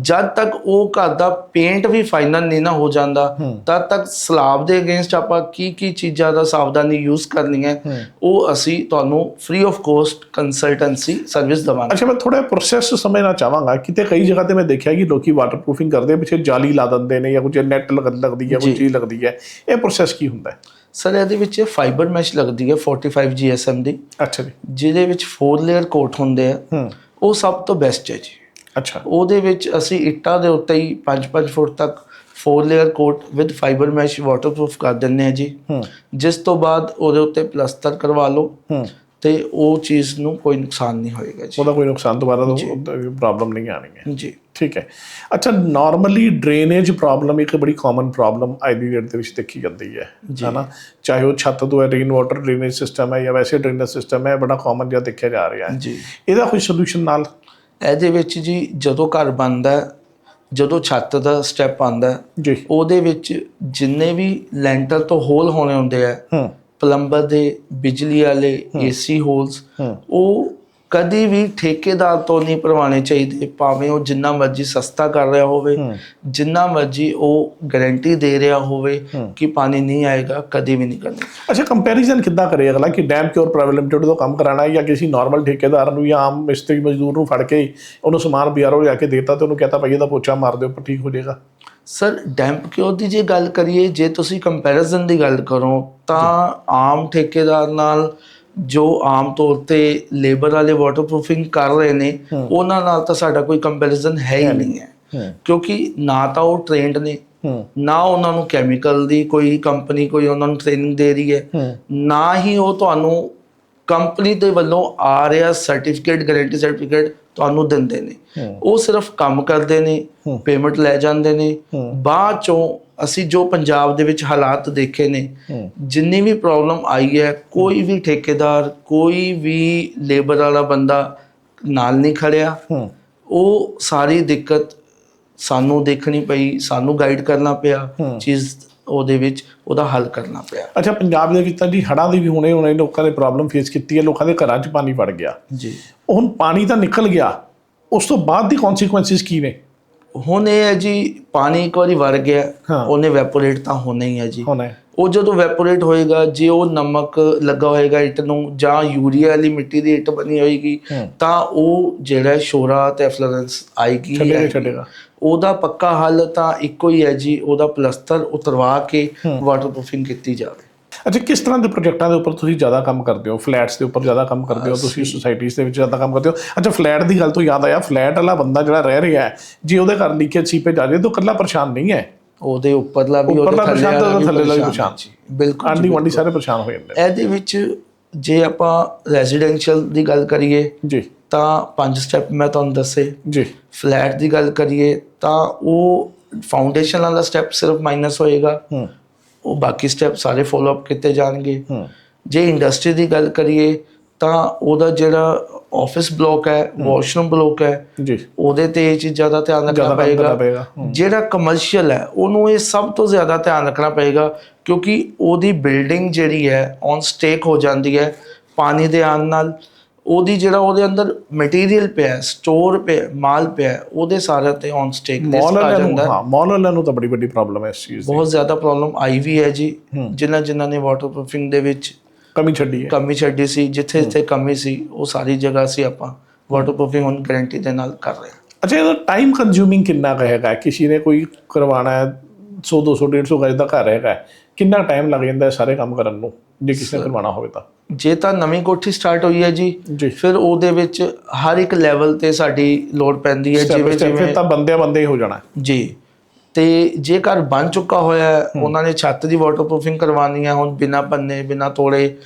ਜਦ ਤੱਕ ਉਹ ਘਰ ਦਾ ਪੇਂਟ ਵੀ ਫਾਈਨਲ ਨਹੀਂ ਨਾ ਹੋ ਜਾਂਦਾ ਤਦ ਤੱਕ ਸਲਾਬ ਦੇ ਅਗੇਂਸਟ ਆਪਾਂ ਕੀ ਕੀ ਚੀਜ਼ਾਂ ਦਾ ਸਾਵਧਾਨੀ ਯੂਜ਼ ਕਰਨੀ ਹੈ। ਉਹ ਅਸੀਂ ਤੁਹਾਨੂੰ free of cost consultancy service ਦਵਾਂਗੇ। ਅੱਛਾ ਮੈਂ ਥੋੜਾ ਪ੍ਰੋਸੈਸ ਸਮਝਣਾ ਚਾਹਾਂਗਾ। ਕਿਤੇ ਕਈ ਜਗ੍ਹਾ ਤੇ ਮੈਂ ਦੇਖਿਆ ਕਿ ਲੋਕੀ ਵਾਟਰਪ੍ਰੂਫਿੰਗ ਕਰਦੇ ਪਿੱਛੇ ਜਾਲੀ ਲਾ ਦਿੰਦੇ ਨੇ ਜਾਂ ਕੁਝ ਨੈਟ ਲੱਗਦੀ ਹੈ ਕੋਈ। ਚੀਜ਼ ਲੱਗਦੀ ਹੈ। ਇਹ ਪ੍ਰੋਸੈਸ ਕੀ ਹੁੰਦਾ ਹੈ? ਸਰ ਇਹਦੇ ਵਿੱਚ ਫਾਈਬਰ ਮੈਸ਼ ਲੱਗਦੀ ਹੈ 45 GSM ਦੀ। ਅੱਛਾ ਜੀ। ਜਿਹਦੇ ਵਿੱਚ 4 ਲੇਅਰ ਕੋਟ ਹੁੰਦੇ ਆ। ਉਹ ਸਭ ਤੋਂ ਬੈਸਟ ਹੈ ਜੀ। ਅੱਛਾ। ਉਹਦੇ ਵਿੱਚ ਅਸੀਂ ਇੱਟਾਂ ਦੇ ਉੱਤੇ ਹੀ 5-5 ਫੁੱਟ ਤੱਕ 4 layer coat with fibre mesh waterproof ਕਰ ਦਿੰਨੇ ਆ ਜੀ। ਹੂੰ। ਜਿਸ ਤੋਂ ਬਾਅਦ ਉਹਦੇ ਉੱਤੇ ਪਲਸਤਰ ਕਰਵਾ ਲਓ। ਹੂੰ। ਤੇ ਉਹ ਚੀਜ਼ ਨੂੰ ਕੋਈ ਨੁਕਸਾਨ ਨਹੀਂ ਹੋਏਗਾ ਜੀ। ਉਹਦਾ ਕੋਈ ਨੁਕਸਾਨ ਦੁਬਾਰਾ ਪ੍ਰੋਬਲਮ ਨਹੀਂ ਆਣੀ ਹੈ। ਜੀ। ਠੀਕ ਹੈ। ਅੱਛਾ ਨਾਰਮਲੀ ਡਰੇਨੇਜ ਪ੍ਰੋਬਲਮ ਇੱਕ ਬੜੀ ਕਾਮਨ ਪ੍ਰੋਬਲਮ ਅੱਜ ਦੀ ਵਿੱਚ ਦੇਖੀ ਜਾਂਦੀ ਹੈ ਹੈਨਾ? ਚਾਹੇ ਉਹ ਛੱਤ ਤੋਂ ਹੈ ਰੇਨ ਵਾਟਰ ਡਰੇਨੇਜ ਸਿਸਟਮ ਹੈ ਜਾਂ ਵੈਸੇ ਡਰੇਨੇਜ ਸਿਸਟਮ ਹੈ ਬੜਾ ਕਾਮਨ ਜਿਹਾ ਦੇਖਿਆ ਜਾ ਰਿਹਾ ਹੈ। ਜੀ। ਇਹਦਾ ਕੋਈ ਸੋਲੂਸ਼ਨ ਨਾਲ? ਇਹਦੇ ਵਿੱਚ ਜੀ ਜਦੋਂ ਘਰ ਬਣਦਾ ਹੈ, ਜਦੋਂ ਛੱਤ ਦਾ ਸਟੈਪ ਆਂਦਾ ਜੀ। ਉਹਦੇ ਵਿੱਚ ਜਿੰਨੇ ਵੀ ਲੈਂਟਰ ਤੋਂ ਹੋਲ ਹੋਣੇ ਹੁੰਦੇ ਆ ਹੂੰ। ਪਲੰਬਰ ਦੇ ਬਿਜਲੀ ਵਾਲੇ ਏਸੀ ਹੋਲਸ ਹੂੰ। ਉਹ ਕਦੀ ਵੀ ਠੇਕੇਦਾਰ ਤੋਂ ਨਹੀਂ ਭਰਵਾਉਣੇ ਚਾਹੀਦੇ ਭਾਵੇਂ ਉਹ ਜਿੰਨਾ ਮਰਜ਼ੀ ਸਸਤਾ ਕਰ ਰਿਹਾ ਹੋਵੇ ਜਿੰਨਾ ਮਰਜ਼ੀ ਉਹ ਗਾਰੰਟੀ ਦੇ ਰਿਹਾ ਹੋਵੇ ਕਿ ਪਾਣੀ ਨਹੀਂ ਆਏਗਾ ਕਦੀ ਵੀ ਨਹੀਂ ਕਰਨਾ। ਅੱਛਾ ਕੰਪੈਰੀਜ਼ਨ ਕਿੱਦਾਂ ਕਰੇ ਅਗਲਾ ਕਿ ਡੈਮ ਕਿਉਰ ਪ੍ਰਾਈਵੇਟ ਲਿਮਟਿਡ ਤੋਂ ਕੰਮ ਕਰਾਣਾ ਹੈ ਜਾਂ ਕਿਸੇ ਨਾਰਮਲ ਠੇਕੇਦਾਰ ਨੂੰ ਜਾਂ ਆਮ ਮਿਸਤਰੀ ਮਜ਼ਦੂਰ ਨੂੰ ਫੜ ਕੇ ਉਹਨੂੰ ਸਮਾਨ ਬਾਜ਼ਾਰੋਂ ਲਿਆ ਕੇ ਦੇਤਾ ਤੇ ਉਹਨੂੰ ਕਹਤਾ ਭਾਈ ਇਹਦਾ ਪੋਚਾ ਮਾਰ ਦਿਓ ਪਰ ਠੀਕ ਹੋ ਜਾਏਗਾ। ਸਰ ਡੈਂਪ ਕਿਉਰ ਦੀ ਜੇ ਗੱਲ ਕਰੀਏ ਜੇ ਤੁਸੀਂ ਕੰਪੈਰੀਜ਼ਨ ਦੀ ਗੱਲ ਕਰੋ ਤਾਂ ਆਮ ਠੇਕੇਦਾਰ ਨਾਲ ਜੋ ਆਮ ਤੌਰ ਤੇ ਲੇਬਰ ਵਾਲੇ ਵਾਟਰਪ੍ਰੂਫਿੰਗ ਕਰ ਰਹੇ ਨੇ ਉਹਨਾਂ ਨਾਲ ਤਾਂ ਸਾਡਾ ਕੋਈ ਕੰਪੈਰੀਜ਼ਨ ਹੈ ਹੀ ਨਹੀਂ ਹੈ। ਕਿਉਂਕਿ ਨਾ ਤਾਂ ਉਹ ਟ੍ਰੇਨਡ ਨੇ ਨਾ ਉਹਨਾਂ ਨੂੰ ਕੈਮੀਕਲ ਦੀ ਕੋਈ ਕੰਪਨੀ ਕੋਈ ਉਹਨਾਂ ਨੂੰ ਟ੍ਰੇਨਿੰਗ ਦੇ ਰਹੀ ਹੂੰ। ਨਾ ਹੀ ਉਹ ਤੁਹਾਨੂੰ ਕੰਪਨੀ ਦੇ ਵੱਲੋਂ ਆ ਰਿਹਾ ਸਰਟੀਫਿਕੇਟ ਗਾਰੰਟੀ ਸਰਟੀਫਿਕੇਟ ਤੁਹਾਨੂੰ ਦਿੰਦੇ ਨੇ। ਉਹ ਸਿਰਫ ਕੰਮ ਕਰਦੇ ਨੇ ਪੇਮੈਂਟ ਲੈ ਜਾਂਦੇ ਨੇ। ਬਾਅਦ ਚੋਂ ਅਸੀਂ ਜੋ ਪੰਜਾਬ ਦੇ ਵਿੱਚ ਹਾਲਾਤ ਦੇਖੇ ਨੇ ਜਿੰਨੀ ਵੀ ਪ੍ਰੋਬਲਮ ਆਈ ਹੈ ਕੋਈ ਵੀ ਠੇਕੇਦਾਰ ਕੋਈ ਵੀ ਲੇਬਰ ਵਾਲਾ ਬੰਦਾ ਨਾਲ ਨਹੀਂ ਖੜਿਆ। ਉਹ ਸਾਰੀ ਦਿੱਕਤ ਸਾਨੂੰ ਦੇਖਣੀ ਪਈ ਸਾਨੂੰ ਗਾਈਡ ਕਰਨਾ ਪਿਆ ਚੀਜ਼ ਉਹਦੇ ਵਿੱਚ। ਉਹਦਾ ਹੱਲ ਕਰਨਾ ਪਿਆ। ਅੱਛਾ ਪੰਜਾਬ ਦੇ ਵਿੱਚ ਤਾਂ ਜੀ ਹੜ੍ਹਾਂ ਦੀ ਵੀ ਹੁਣੇ ਹੁਣੇ ਲੋਕਾਂ ਨੇ ਪ੍ਰੋਬਲਮ ਫੇਸ ਕੀਤੀ ਹੈ ਲੋਕਾਂ ਦੇ ਘਰਾਂ 'ਚ ਪਾਣੀ ਵੜ ਗਿਆ। ਜੀ। ਹੁਣ ਪਾਣੀ ਤਾਂ ਨਿਕਲ ਗਿਆ ਉਸ ਤੋਂ ਬਾਅਦ ਦੀ ਕਨਸੀਕੁਐਂਸਿਸ ਕੀ ਨੇ? ਹੁਣ ਇਹ ਹੈ ਜੀ ਪਾਣੀ ਇੱਕ ਵਾਰੀ ਵਰ ਗਿਆ। ਉਹਨੇ ਵੈਪੋਰੇਟ ਤਾਂ ਹੋਣਾ ਹੀ ਹੈ ਜੀ। ਹੋਣਾ ਹੈ। ਉਹ ਜਦੋਂ ਵੈਪੋਰੇਟ ਹੋਏਗਾ ਜੇ ਉਹ ਨਮਕ ਲੱਗਾ ਹੋਏਗਾ ਇੱਟ ਨੂੰ ਜਾਂ ਯੂਰੀਆ ਵਾਲੀ ਮਿੱਟੀ ਦੀ ਇੱਟ ਬਣੀ ਹੋਏਗੀ ਤਾਂ ਉਹ ਜਿਹੜਾ ਸ਼ੋਰਾ ਤੇ ਐਫਲਰੈਂਸ ਆਏਗੀ ਛੱਡੇਗਾ। ਛੱਡੇਗਾ। ਉਹਦਾ ਪੱਕਾ ਹੱਲ ਤਾਂ ਇੱਕੋ ਹੀ ਹੈ ਜੀ ਉਹਦਾ ਪਲਸਤਰ ਉਤਰਵਾ ਕੇ ਵਾਟਰਪ੍ਰੂਫਿੰਗ ਕੀਤੀ ਜਾਵੇ। ਅੱਛਾ ਕਿਸ ਤਰ੍ਹਾਂ ਦੇ ਪ੍ਰੋਜੈਕਟਾਂ ਦੇ ਉੱਪਰ ਤੁਸੀਂ ਜ਼ਿਆਦਾ ਕੰਮ ਕਰਦੇ ਹੋ? ਫਲੈਟਸ ਦੇ ਉੱਪਰ ਜ਼ਿਆਦਾ ਕੰਮ ਕਰਦੇ ਹੋ ਤੁਸੀਂ ਸੁਸਾਇਟੀਜ਼ ਦੇ ਵਿੱਚ ਜ਼ਿਆਦਾ ਕੰਮ ਕਰਦੇ ਹੋ? ਅੱਛਾ ਫਲੈਟ ਦੀ ਗੱਲ ਤੋਂ ਯਾਦ ਆਇਆ ਫਲੈਟ ਵਾਲਾ ਬੰਦਾ ਜਿਹੜਾ ਰਹਿ ਰਿਹਾ ਹੈ ਜੇ ਉਹਦੇ ਘਰ ਲੀਕੇਜ ਸੀਪੇਜ ਆ ਜਾਏ ਤਾਂ ਇਕੱਲਾ ਪਰੇਸ਼ਾਨ ਨਹੀਂ ਹੈ। ਉਹਦੇ ਉੱਪਰਲਾ ਵੀ ਉਹਦੇ ਥੱਲੇ ਵਾਲਾ ਵੀ ਥੱਲੇ ਵਾਲਾ ਪਰੇਸ਼ਾਨ। ਜੀ ਬਿਲਕੁਲ ਆਂਡੀ ਵਾਂਡੀ ਸਾਰੇ ਪਰੇਸ਼ਾਨ ਹੋ ਜਾਂਦੇ ਇਹਦੇ ਵਿੱਚ ਜੇ ਆਪਾਂ ਰੈਜ਼ੀਡੈਂਸ਼ੀਅਲ ਦੀ ਗੱਲ ਕਰੀਏ। ਜੀ। ਤਾਂ ਪੰਜ ਸਟੈਪ ਮੈਂ ਤੁਹਾਨੂੰ ਦੱਸੇ। ਜੀ। ਫਲੈਟ ਦੀ ਗੱਲ ਕਰੀਏ ਤਾਂ ਉਹ ਫਾਊਂਡੇਸ਼ਨ ਵਾਲਾ ਸਟੈਪ ਸਿਰਫ ਮਾਈਨਸ ਹੋਏਗਾ। ਹੂੰ। ਉਹ ਬਾਕੀ ਸਟੈਪ ਸਾਰੇ ਫੋਲੋ ਅਪ ਕੀਤੇ ਜਾਣਗੇ। ਹੂੰ। ਜੇ ਇੰਡਸਟਰੀ ਦੀ ਗੱਲ ਕਰੀਏ ਤਾਂ ਉਹਦਾ ਜਿਹੜਾ ਆਫਿਸ ਬਲੋਕ ਹੈ ਵਾਸ਼ਰੂਮ ਬਲੋਕ ਹੈ ਜੀ। ਉਹਦੇ ਤੇ ਇਹ ਚੀਜ਼ਾਂ ਦਾ ਧਿਆਨ ਰੱਖਣਾ ਪਏਗਾ। ਜਿਹੜਾ ਕਮਰਸ਼ੀਅਲ ਹੈ ਉਹਨੂੰ ਇਹ ਸਭ ਤੋਂ ਜ਼ਿਆਦਾ ਧਿਆਨ ਰੱਖਣਾ ਪਏਗਾ ਕਿਉਂਕਿ ਉਹਦੀ ਬਿਲਡਿੰਗ ਜਿਹੜੀ ਹੈ ਔਨ ਸਟੇਕ ਹੋ ਜਾਂਦੀ ਹੈ ਪਾਣੀ ਦੇ ਆਉਣ ਨਾਲ। ਉਹਦੀ ਜਿਹੜਾ ਉਹਦੇ ਅੰਦਰ ਮਟੀਰੀਅਲ ਪਿਆ ਸਟੋਰ ਪਿਆ ਮਾਲ ਪਿਆ ਉਹਦੇ ਸਾਰੇ ਤੇ ਔਨ ਸਟੇਕ ਮਾਲ ਆ ਜਾਂਦਾ ਹੈ। ਹਾਂ ਮਾਲ ਵਾਲਿਆਂ ਨੂੰ ਤਾਂ ਬੜੀ ਵੱਡੀ ਪ੍ਰੋਬਲਮ ਹੈ ਇਸ ਚੀਜ਼ ਦੀ। ਬਹੁਤ ਜ਼ਿਆਦਾ ਪ੍ਰੋਬਲਮ ਆਈ ਵੀ ਹੈ ਜੀ। ਜਿਨ੍ਹਾਂ ਜਿਨ੍ਹਾਂ ਨੇ ਵਾਟਰਪ੍ਰੂਫਿੰਗ ਦੇ ਵਿੱਚ ਕਮੀ ਛੱਡੀ ਹੈ। ਕਮੀ ਛੱਡੀ ਸੀ ਜਿੱਥੇ ਜਿੱਥੇ ਕਮੀ ਸੀ ਉਹ ਸਾਰੀ ਜਗ੍ਹਾ ਸੀ ਆਪਾਂ ਵਾਟਰਪ੍ਰੂਫਿੰਗ ਹੁਣ ਗਾਰੰਟੀ ਦੇ ਨਾਲ ਕਰ ਰਹੇ ਹਾਂ। ਅੱਛਾ ਇਹਦਾ ਟਾਈਮ ਕੰਜ਼ਿਊਮਿੰਗ ਕਿੰਨਾ ਕੁ ਹੈਗਾ? ਕਿਸੇ ਨੇ ਕੋਈ ਕਰਵਾਉਣਾ ਹੈ 100 200 150 ਗਜ ਦਾ ਘਰ ਹੈਗਾ ਕਿੰਨਾ ਟਾਈਮ ਲੱਗ ਜਾਂਦਾ ਹੈ ਸਾਰੇ ਕੰਮ ਕਰਨ ਨੂੰ? ਜੇ ਕਿਸੇ ਨੇ ਕਰਵਾਉਣਾ ਹੋਵੇ ਤਾਂ। ਜੇ ਤਾਂ ਨਵੀਂ ਕੋਠੀ ਸਟਾਰਟ ਹੋਈ ਹੈ ਜੀ ਫਿਰ ਉਹਦੇ ਵਿੱਚ ਹਰ ਇੱਕ ਲੈਵਲ ਤੇ ਸਾਡੀ ਲੋੜ ਪੈਂਦੀ ਹੈ ਜਿਵੇਂ ਫਿਰ ਜਿਵੇਂ ਤਾਂ ਬੰਦਿਆਂ ਬੰਦੇ ਹੀ ਹੋ ਜਾਣਾ। ਜੀ। ਤੇ ਜੇ ਘਰ ਬਣ ਚੁੱਕਾ ਹੋਇਆ ਉਹਨਾਂ ਨੇ ਛੱਤ ਦੀ ਵਾਟਰਪ੍ਰੂਫਿੰਗ ਕਰਵਾਉਣੀ ਹੈ ਹੁਣ ਬਿਨਾ ਪੰਨੇ ਬਿਨਾ ਤੋੜੇ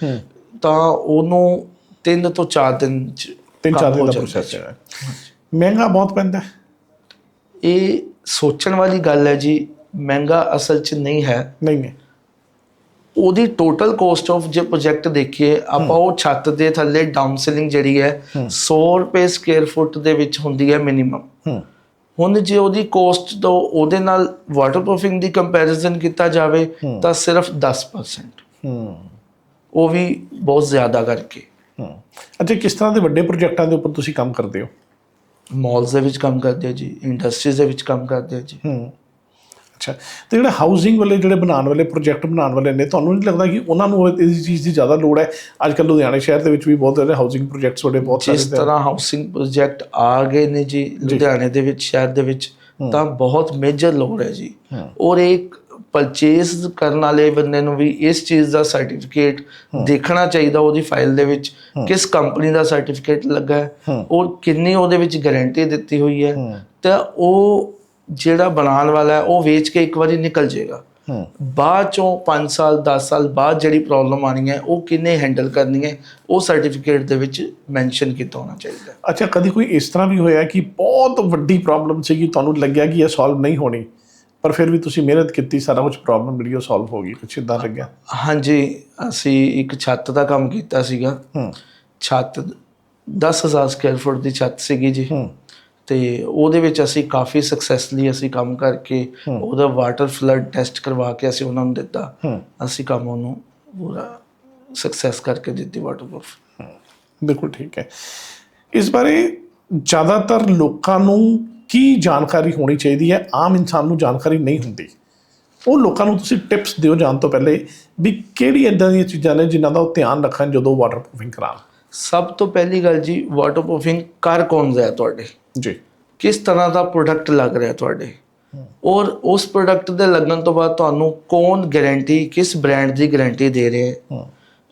ਤਾਂ ਉਹਨੂੰ 3 ਤੋਂ 4 ਦਿਨ ਚ ਤਿੰਨ ਚਾਰ ਦਿਨ ਦਾ ਪ੍ਰੋਸੈਸ ਹੈ। ਮਹਿੰਗਾ ਬਹੁਤ ਪੈਂਦਾ। ਇਹ ਸੋਚਣ ਵਾਲੀ ਗੱਲ ਹੈ ਜੀ ਮਹਿੰਗਾ ਅਸਲ 'ਚ ਨਹੀਂ ਹੈ। ਨਹੀਂ ਹੈ। ਉਹਦੀ ਟੋਟਲ ਕੋਸਟ ਆਫ ਜੇ ਪ੍ਰੋਜੈਕਟ ਦੇਖੀਏ ਆਪਾਂ ਉਹ ਛੱਤ ਦੇ ਥੱਲੇ ਡਾਊਨ ਸੀਲਿੰਗ ਜਿਹੜੀ ਹੈ 100 ਰੁਪਏ ਸਕੁਅਰ ਫੁੱਟ ਦੇ ਵਿੱਚ ਹੁੰਦੀ ਹੈ ਮਿਨੀਮਮ ਹੂੰ। ਹੁਣ ਜੇ ਉਹਦੀ ਕੋਸਟ ਤੋਂ ਉਹਦੇ ਨਾਲ ਵਾਟਰਪ੍ਰੂਫਿੰਗ ਦੀ ਕੰਪੈਰੀਜ਼ਨ ਕੀਤਾ ਜਾਵੇ ਤਾਂ ਸਿਰਫ 10% ਹੂੰ। ਉਹ ਵੀ ਬਹੁਤ ਜ਼ਿਆਦਾ ਕਰਕੇ। ਹੂੰ। ਅੱਛਾ ਕਿਸ ਤਰ੍ਹਾਂ ਦੇ ਵੱਡੇ ਪ੍ਰੋਜੈਕਟਾਂ ਦੇ ਉੱਪਰ ਤੁਸੀਂ ਕੰਮ ਕਰਦੇ ਹੋ? ਮਾਲਸ ਦੇ ਵਿੱਚ ਕੰਮ ਕਰਦੇ ਆ ਜੀ ਇੰਡਸਟਰੀਜ਼ ਦੇ ਵਿੱਚ ਕੰਮ ਕਰਦੇ ਆ ਜੀ। ਹੂੰ। ਅੱਛਾ। ਤੇ ਜਿਹੜੇ ਹਾਊਸਿੰਗ ਵਾਲੇ ਜਿਹੜੇ ਬਣਾਉਣ ਵਾਲੇ ਪ੍ਰੋਜੈਕਟ ਬਣਾਉਣ ਵਾਲੇ ਨੇ ਤੁਹਾਨੂੰ ਨਹੀਂ ਲੱਗਦਾ ਕਿ ਉਹਨਾਂ ਨੂੰ ਇਸ ਚੀਜ਼ ਦੀ ਜ਼ਿਆਦਾ ਲੋੜ ਹੈ? ਅੱਜ ਕੱਲ੍ਹ ਲੁਧਿਆਣਾ ਸ਼ਹਿਰ ਦੇ ਵਿੱਚ ਵੀ ਬਹੁਤ ਸਾਰੇ ਹਾਊਸਿੰਗ ਪ੍ਰੋਜੈਕਟਸ ਬੜੇ ਬਹੁਤ ਜਿਸ ਸਾਰੇ ਤਰ੍ਹਾਂ ਹਾਊਸਿੰਗ ਪ੍ਰੋਜੈਕਟ ਆ ਗਏ ਨੇ ਜੀ ਲੁਧਿਆਣੇ ਦੇ ਵਿੱਚ ਸ਼ਹਿਰ ਦੇ ਵਿੱਚ ਤਾਂ ਬਹੁਤ ਮੇਜਰ ਲੋੜ ਹੈ ਜੀ। ਔਰ ਇੱਕ ਪਰਚੇਸ ਕਰਨ ਵਾਲੇ ਬੰਦੇ ਨੂੰ ਵੀ ਇਸ ਚੀਜ਼ ਦਾ ਸਰਟੀਫਿਕੇਟ ਦੇਖਣਾ ਚਾਹੀਦਾ ਉਹਦੀ ਫਾਈਲ ਦੇ ਵਿੱਚ ਕਿਸ ਕੰਪਨੀ ਦਾ ਸਰਟੀਫਿਕੇਟ ਲੱਗਾ ਹੈ। ਔਰ ਕਿੰਨੀ ਉਹਦੇ ਵਿੱਚ ਗਾਰੰਟੀ ਦਿੱਤੀ ਹੋਈ ਹੈ। ਤਾਂ ਉਹ ਜਿਹੜਾ ਬਣਾਉਣ ਵਾਲਾ ਹੈ ਉਹ ਵੇਚ ਕੇ ਇੱਕ ਵਾਰੀ ਨਿਕਲ ਜਾਏਗਾ। ਬਾਅਦ ਚੋਂ 5 ਸਾਲ 10 ਸਾਲ ਬਾਅਦ ਜਿਹੜੀ ਪ੍ਰੋਬਲਮ ਆਣੀ ਹੈ ਉਹ ਕਿੰਨੇ ਹੈਂਡਲ ਕਰਨੀ ਹੈ ਉਹ ਸਰਟੀਫਿਕੇਟ ਦੇ ਵਿੱਚ ਮੈਂਸ਼ਨ ਕੀਤਾ ਹੋਣਾ ਚਾਹੀਦਾ। ਅੱਛਾ ਕਦੀ ਕੋਈ ਇਸ ਤਰ੍ਹਾਂ ਵੀ ਹੋਇਆ ਕਿ ਬਹੁਤ ਵੱਡੀ ਪ੍ਰੋਬਲਮ ਸੀਗੀ ਤੁਹਾਨੂੰ ਲੱਗਿਆ ਕਿ ਇਹ ਸੋਲਵ ਨਹੀਂ ਹੋਣੀ ਪਰ ਫਿਰ ਵੀ ਤੁਸੀਂ ਮਿਹਨਤ ਕੀਤੀ ਸਾਰਾ ਕੁਝ ਪ੍ਰੋਬਲਮ ਜਿਹੜੀ ਉਹ ਸੋਲਵ ਹੋ ਗਈ ਕੁਛ ਇਦਾਂ ਲੱਗਿਆ? ਹਾਂਜੀ ਅਸੀਂ ਇੱਕ ਛੱਤ ਦਾ ਕੰਮ ਕੀਤਾ ਸੀਗਾ। ਹੂੰ। ਛੱਤ 10000 ਸਕੁਅਰ ਫੁੱਟ ਦੀ ਛੱਤ ਸੀਗੀ ਜੀ। ਹੂੰ। ਤੇ ਉਹਦੇ ਵਿੱਚ ਅਸੀਂ ਕਾਫੀ ਸਕਸੈਸਫੁਲੀ ਅਸੀਂ ਕੰਮ ਕਰਕੇ ਉਹਦਾ ਵਾਟਰ ਫਲੱਡ ਟੈਸਟ ਕਰਵਾ ਕੇ ਅਸੀਂ ਉਹਨਾਂ ਨੂੰ ਦਿੱਤਾ। ਅਸੀਂ ਕੰਮ ਉਹਨੂੰ ਪੂਰਾ ਸਕਸੈਸ ਕਰਕੇ ਦਿੱਤੀ ਵਾਟਰਪ੍ਰੂਫ ਬਿਲਕੁਲ ਠੀਕ ਹੈ। ਇਸ ਬਾਰੇ ਜ਼ਿਆਦਾਤਰ ਲੋਕਾਂ ਨੂੰ ਕੀ ਜਾਣਕਾਰੀ ਹੋਣੀ ਚਾਹੀਦੀ ਹੈ? ਆਮ ਇਨਸਾਨ ਨੂੰ ਜਾਣਕਾਰੀ ਨਹੀਂ ਹੁੰਦੀ। ਉਹ ਲੋਕਾਂ ਨੂੰ ਤੁਸੀਂ ਟਿਪਸ ਦਿਓ ਜਾਣ ਤੋਂ ਪਹਿਲੇ ਵੀ ਕਿਹੜੀ ਇਦਾਂ ਦੀਆਂ ਚੀਜ਼ਾਂ ਨੇ ਜਿਨ੍ਹਾਂ ਦਾ ਉਹ ਧਿਆਨ ਰੱਖਣ ਜਦੋਂ ਵਾਟਰਪ੍ਰੂਫਿੰਗ ਕਰਾਉਣ। ਸਭ ਤੋਂ ਪਹਿਲੀ ਗੱਲ ਜੀ ਵਾਟਰਪ੍ਰੂਫਿੰਗ ਕਰ ਕੌਣ ਰਿਹਾ ਤੁਹਾਡੇ? ਜੀ। ਕਿਸ ਤਰ੍ਹਾਂ ਦਾ ਪ੍ਰੋਡਕਟ ਲੱਗ ਰਿਹਾ ਤੁਹਾਡੇ? ਔਰ ਉਸ ਪ੍ਰੋਡਕਟ ਦੇ ਲੱਗਣ ਤੋਂ ਬਾਅਦ ਤੁਹਾਨੂੰ ਕੌਣ ਗਾਰੰਟੀ ਕਿਸ ਬ੍ਰਾਂਡ ਦੀ ਗਾਰੰਟੀ ਦੇ ਰਿਹਾ ਹੈ?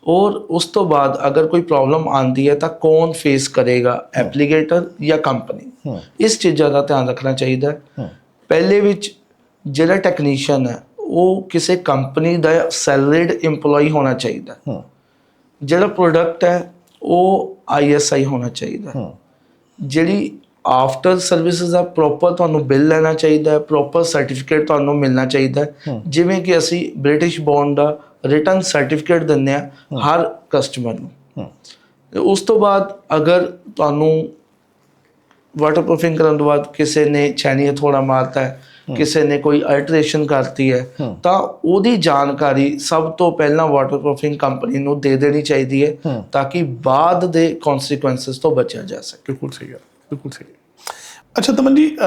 ਔਰ ਉਸ ਤੋਂ ਬਾਅਦ ਅਗਰ ਕੋਈ ਪ੍ਰੋਬਲਮ ਆਂਦੀ ਹੈ ਤਾਂ ਕੌਣ ਫੇਸ ਕਰੇਗਾ? ਐਪਲੀਕੇਟਰ ਜਾਂ ਕੰਪਨੀ ਇਸ ਚੀਜ਼ਾਂ ਦਾ ਧਿਆਨ ਰੱਖਣਾ ਚਾਹੀਦਾ ਹੈ। ਪਹਿਲੇ ਵਿੱਚ ਜਿਹੜਾ ਟੈਕਨੀਸ਼ੀਅਨ ਹੈ ਉਹ ਕਿਸੇ ਕੰਪਨੀ ਦਾ ਸੈਲਰੀਡ EMPLOYE ਹੋਣਾ ਚਾਹੀਦਾ ਜਿਹੜਾ ਪ੍ਰੋਡਕਟ ਹੈ ਉਹ ISI ਹੋਣਾ ਚਾਹੀਦਾ। ਜਿਹੜੀ ਆਫਟਰ ਸਰਵਿਸਿਜ਼ ਦਾ ਪ੍ਰੋਪਰ ਤੁਹਾਨੂੰ ਬਿੱਲ ਲੈਣਾ ਚਾਹੀਦਾ ਹੈ ਪ੍ਰੋਪਰ ਸਰਟੀਫਿਕੇਟ ਤੁਹਾਨੂੰ ਮਿਲਣਾ ਚਾਹੀਦਾ ਜਿਵੇਂ ਕਿ ਅਸੀਂ ਬ੍ਰਿਟਿਸ਼ ਬੌਂਡ ਦਾ ਰਿਟਰਨ ਸਰਟੀਫਿਕੇਟ ਦਿੰਦੇ ਆ ਹਰ ਕਸਟਮਰ ਨੂੰ। ਉਸ ਤੋਂ ਬਾਅਦ ਅਗਰ ਤੁਹਾਨੂੰ ਵਾਟਰਪ੍ਰੂਫਿੰਗ ਕਰਨ ਤੋਂ ਬਾਅਦ ਕਿਸੇ ਨੇ ਛੈਣੀ ਹਥੌੜਾ ਮਾਰਤਾ ਹੈ ਕਿਸੇ ਨੇ ਕੋਈ ਅਲਟਰੇਸ਼ਨ ਕਰਤੀ ਹੈ ਹੂੰ। ਤਾਂ ਉਹਦੀ ਜਾਣਕਾਰੀ ਸਭ ਤੋਂ ਪਹਿਲਾਂ ਵਾਟਰਪ੍ਰੂਫਿੰਗ ਕੰਪਨੀ ਨੂੰ ਦੇ ਦੇਣੀ ਚਾਹੀਦੀ ਹੈ ਹੂੰ। ਤਾਂ ਕਿ ਬਾਅਦ ਦੇ ਕਨਸੀਕੁਐਂਸਸ ਤੋਂ ਬਚਿਆ ਜਾ ਸਕੇ। ਬਿਲਕੁਲ ਸਹੀ ਗੱਲ ਬਿਲਕੁਲ ਸਹੀ। ਅੱਛਾ ਤਮਨ ਜੀ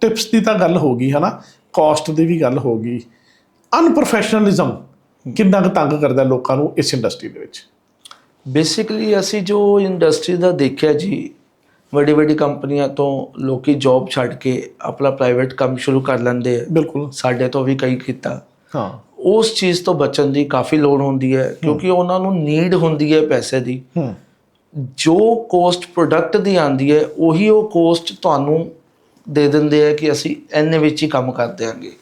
ਟਿਪਸ ਦੀ ਤਾਂ ਗੱਲ ਹੋ ਗਈ ਹੈ ਨਾ ਕਾਸਟ ਦੀ ਵੀ ਗੱਲ ਹੋ ਗਈ। ਅਨਪ੍ਰੋਫੈਸ਼ਨਲਿਜ਼ਮ ਕਿੰਨਾ ਕੁ ਤੰਗ ਕਰਦਾ ਲੋਕਾਂ ਨੂੰ ਇਸ ਇੰਡਸਟਰੀ ਦੇ ਵਿੱਚ? ਬੇਸਿਕਲੀ ਅਸੀਂ ਜੋ ਇੰਡਸਟਰੀ ਦਾ ਦੇਖਿਆ ਜੀ ਵੱਡੀ ਵੱਡੀ ਕੰਪਨੀਆਂ ਤੋਂ ਲੋਕੀ ਜੌਬ ਛੱਡ ਕੇ ਆਪਣਾ ਪ੍ਰਾਈਵੇਟ ਕੰਮ ਸ਼ੁਰੂ ਕਰ ਲੈਂਦੇ ਆ। ਬਿਲਕੁਲ। ਸਾਡੇ ਤੋਂ ਵੀ ਕਈ ਕੀਤਾ। ਹਾਂ। ਉਸ ਚੀਜ਼ ਤੋਂ ਬਚਣ ਦੀ ਕਾਫੀ ਲੋੜ ਹੁੰਦੀ ਹੈ ਕਿਉਂਕਿ ਉਹਨਾਂ ਨੂੰ ਨੀਡ ਹੁੰਦੀ ਹੈ ਪੈਸੇ ਦੀ। ਹੂੰ। ਜੋ ਕੋਸਟ ਪ੍ਰੋਡਕਟ ਦੀ ਆਂਦੀ ਹੈ ਉਹੀ ਉਹ ਕੋਸਟ ਤੁਹਾਨੂੰ ਦੇ ਦਿੰਦੇ ਆ ਕਿ ਅਸੀਂ ਇੰਨੇ ਵਿੱਚ ਹੀ ਕੰਮ ਕਰ ਦਿਆਂਗੇ।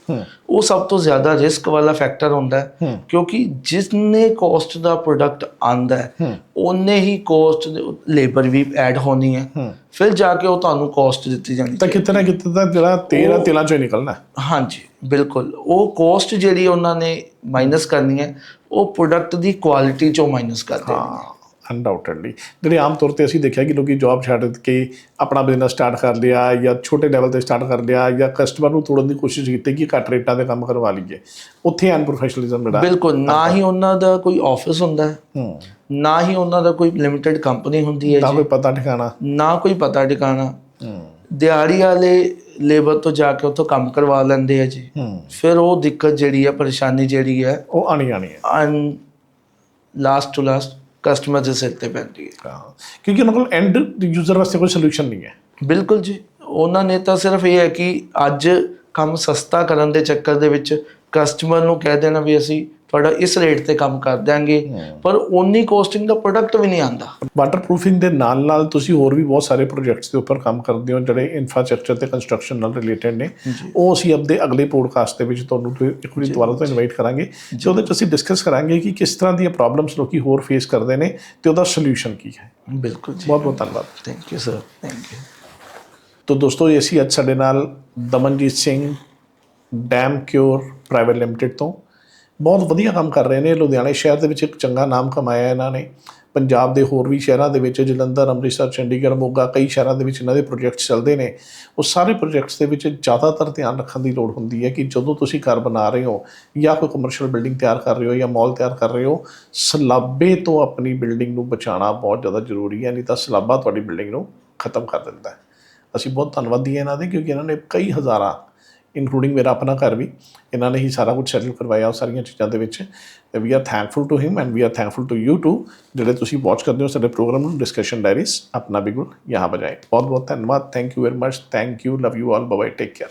ਉਹ ਸਭ ਤੋਂ ਜ਼ਿਆਦਾ ਰਿਸਕ ਵਾਲਾ ਫੈਕਟਰ ਹੁੰਦਾ ਹੈ ਕਿਉਂਕਿ ਜਿੰਨੇ ਕੋਸਟ ਦਾ ਪ੍ਰੋਡਕਟ ਆਂਦਾ ਹੈ ਉਹਨੇ ਹੀ ਕੋਸਟ ਲੇਬਰ ਵੀ ਐਡ ਹੋਣੀ ਹੈ। ਫਿਰ ਜਾ ਕੇ ਉਹ ਤੁਹਾਨੂੰ ਕੋਸਟ ਦਿੱਤੀ ਜਾਣੀ ਤਾਂ ਕਿਤੇ ਨਾ ਕਿਤੇ ਤਾਂ ਜਿਹੜਾ ਤੇਲਾਂ ਚੋਂ ਨਿਕਲਣਾ। ਹਾਂਜੀ ਬਿਲਕੁਲ। ਉਹ ਕੋਸਟ ਜਿਹੜੀ ਉਹਨਾਂ ਨੇ ਮਾਈਨਸ ਕਰਨੀ ਹੈ ਉਹ ਪ੍ਰੋਡਕਟ ਦੀ ਕੁਆਲਿਟੀ ਚੋਂ ਮਾਈਨਸ ਕਰਦੇ ਨੇ। ਹਾਂ। ਅਨਡਾਊਟਡਲੀ ਜਿਹੜੇ ਆਮ ਤੌਰ ਤੇ ਅਸੀਂ ਦੇਖਿਆ ਕਿ ਲੋਕੀ ਜੌਬ ਛੱਡ ਕੇ ਆਪਣਾ ਬਿਜ਼ਨਸ ਸਟਾਰਟ ਕਰ ਲਿਆ ਜਾਂ ਛੋਟੇ ਲੈਵਲ ਤੇ ਸਟਾਰਟ ਕਰ ਲਿਆ ਜਾਂ ਕਸਟਮਰ ਨੂੰ ਤੋੜਨ ਦੀ ਕੋਸ਼ਿਸ਼ ਕੀਤੀ ਕਿ ਘੱਟ ਰੇਟਾਂ ਤੇ ਕੰਮ ਕਰਵਾ ਲਈਏ। ਉੱਥੇ ਅਨਪ੍ਰੋਫੈਸ਼ਨਲਿਜ਼ਮ ਜਿਹੜਾ ਬਿਲਕੁਲ ਨਾ ਹੀ ਉਹਨਾਂ ਦਾ ਕੋਈ ਆਫਿਸ ਹੁੰਦਾ ਹੈ ਹੂੰ। ਨਾ ਹੀ ਉਹਨਾਂ ਦਾ ਕੋਈ ਲਿਮਿਟਿਡ ਕੰਪਨੀ ਹੁੰਦੀ ਹੈ ਜੀ। ਕੋਈ ਪਤਾ ਠਿਕਾਣਾ। ਨਾ ਕੋਈ ਪਤਾ ਟਿਕਾਣਾ ਹੂੰ। ਦਿਹਾੜੀ ਵਾਲੇ ਲੇਬਰ ਤੋਂ ਜਾ ਕੇ ਉੱਥੋਂ ਕੰਮ ਕਰਵਾ ਲੈਂਦੇ ਆ ਜੀ। ਫਿਰ ਉਹ ਦਿੱਕਤ ਜਿਹੜੀ ਹੈ ਪਰੇਸ਼ਾਨੀ ਜਿਹੜੀ ਹੈ ਉਹ ਆਣੀ ਆਣੀ ਹੈ। ਅਨ ਲਾਸਟ ਟੂ ਲਾਸਟ ਕਸਟਮਰ ਦੇ ਸਿਰ ਤੇ ਪੈਂਦੀ ਹੈ। ਹਾਂ ਕਿਉਂਕਿ ਉਹਨਾਂ ਕੋਲ ਐਂਡ ਯੂਜ਼ਰ ਵਾਸਤੇ ਕੋਈ ਸੋਲੂਸ਼ਨ ਨਹੀਂ ਹੈ। ਬਿਲਕੁਲ ਜੀ। ਉਹਨਾਂ ਨੇ ਤਾਂ ਸਿਰਫ ਇਹ ਹੈ ਕਿ ਅੱਜ ਕੰਮ ਸਸਤਾ ਕਰਨ ਦੇ ਚੱਕਰ ਦੇ ਵਿੱਚ ਕਸਟਮਰ ਨੂੰ ਕਹਿ ਦੇਣਾ ਵੀ ਅਸੀਂ ਤੁਹਾਡਾ ਇਸ ਰੇਟ ਤੇ ਕੰਮ ਕਰ ਦਿਆਂਗੇ। ਪਰ ਓਨੀ ਕੋਸਟਿੰਗ ਦਾ ਪ੍ਰੋਡਕਟ ਵੀ ਨਹੀਂ ਆਂਦਾ। ਵਾਟਰਪ੍ਰੂਫਿੰਗ ਦੇ ਨਾਲ ਨਾਲ ਤੁਸੀਂ ਹੋਰ ਵੀ ਬਹੁਤ ਸਾਰੇ ਪ੍ਰੋਜੈਕਟਸ ਦੇ ਉੱਪਰ ਕੰਮ ਕਰਦੇ ਹੋ ਜਿਹੜੇ ਇਨਫਰਾਸਟ੍ਰਕਚਰ ਤੇ ਕੰਸਟਰਕਸ਼ਨ ਨਾਲ ਰਿਲੇਟਡ ਨੇ। ਉਹ ਅਸੀਂ ਆਪਦੇ ਅਗਲੇ ਪੋਡਕਾਸਟ ਦੇ ਵਿੱਚ ਤੁਹਾਨੂੰ ਇੱਕ ਵਾਰੀ ਦੁਬਾਰਾ ਤੋਂ ਇਨਵਾਈਟ ਕਰਾਂਗੇ। ਤੇ ਉਹਦੇ ਵਿੱਚ ਅਸੀਂ ਡਿਸਕਸ ਕਰਾਂਗੇ ਕਿ ਕਿਸ ਤਰ੍ਹਾਂ ਦੀਆਂ ਪ੍ਰੋਬਲਮਸ ਲੋਕੀ ਹੋਰ ਫੇਸ ਕਰਦੇ ਨੇ ਤੇ ਉਹਦਾ ਸੋਲੂਸ਼ਨ ਕੀ ਹੈ। ਬਿਲਕੁਲ ਜੀ। ਬਹੁਤ ਬਹੁਤ ਧੰਨਵਾਦ। Thank you sir thank you ਤੋ ਦੋਸਤੋ ਇਹ ਸੀ ਅੱਜ ਸਾਡੇ ਨਾਲ Damanjit Singh Dam Cure Private Limited ਤੋਂ। ਬਹੁਤ ਵਧੀਆ ਕੰਮ ਕਰ ਰਹੇ ਨੇ। ਲੁਧਿਆਣੇ ਸ਼ਹਿਰ ਦੇ ਵਿੱਚ ਇੱਕ ਚੰਗਾ ਨਾਮ ਕਮਾਇਆ ਇਹਨਾਂ ਨੇ। ਪੰਜਾਬ ਦੇ ਹੋਰ ਵੀ ਸ਼ਹਿਰਾਂ ਦੇ ਵਿੱਚ ਜਲੰਧਰ, ਅੰਮ੍ਰਿਤਸਰ, ਚੰਡੀਗੜ੍ਹ, ਮੋਗਾ ਕਈ ਸ਼ਹਿਰਾਂ ਦੇ ਵਿੱਚ ਇਹਨਾਂ ਦੇ ਪ੍ਰੋਜੈਕਟਸ ਚੱਲਦੇ ਨੇ। ਉਹ ਸਾਰੇ ਪ੍ਰੋਜੈਕਟਸ ਦੇ ਵਿੱਚ ਜ਼ਿਆਦਾਤਰ ਧਿਆਨ ਰੱਖਣ ਦੀ ਲੋੜ ਹੁੰਦੀ ਹੈ ਕਿ ਜਦੋਂ ਤੁਸੀਂ ਘਰ ਬਣਾ ਰਹੇ ਹੋ ਜਾਂ ਕੋਈ ਕਮਰਸ਼ੀਅਲ ਬਿਲਡਿੰਗ ਤਿਆਰ ਕਰ ਰਹੇ ਹੋ ਜਾਂ ਮਾਲ ਤਿਆਰ ਕਰ ਰਹੇ ਹੋ, ਸਲਾਬੇ ਤੋਂ ਆਪਣੀ ਬਿਲਡਿੰਗ ਨੂੰ ਬਚਾਉਣਾ ਬਹੁਤ ਜ਼ਿਆਦਾ ਜ਼ਰੂਰੀ ਹੈ, ਨਹੀਂ ਤਾਂ ਸਲਾਬਾ ਤੁਹਾਡੀ ਬਿਲਡਿੰਗ ਨੂੰ ਖਤਮ ਕਰ ਦਿੰਦਾ ਹੈ। ਅਸੀਂ ਬਹੁਤ ਧੰਨਵਾਦੀ ਹਾਂ ਇਹਨਾਂ ਦੇ ਕਿਉਂਕਿ ਇਹਨਾਂ ਨੇ ਕਈ ਹਜ਼ਾਰਾਂ ਇਨਕਲੂਡਿੰਗ ਮੇਰਾ ਆਪਣਾ ਘਰ ਵੀ, ਇਹਨਾਂ ਨੇ ਹੀ ਸਾਰਾ ਕੁਝ ਸੈਟਲ ਕਰਵਾਇਆ ਉਹ ਸਾਰੀਆਂ ਚੀਜ਼ਾਂ ਦੇ ਵਿੱਚ। ਤੇ we are thankful to him and we are thankful to you too ਜਿਹੜੇ ਤੁਸੀਂ ਵਾਚ ਕਰਦੇ ਹੋ ਸਾਡੇ ਪ੍ਰੋਗਰਾਮ ਨੂੰ ਡਿਸਕਸ਼ਨ ਡਾਇਰੀਜ਼ ਆਪਣਾ ਬਿਗੁਲ ਯਹਾਂ ਬਜਾਏ। ਬਹੁਤ ਬਹੁਤ ਧੰਨਵਾਦ। Thank you very much thank you love you all bye take care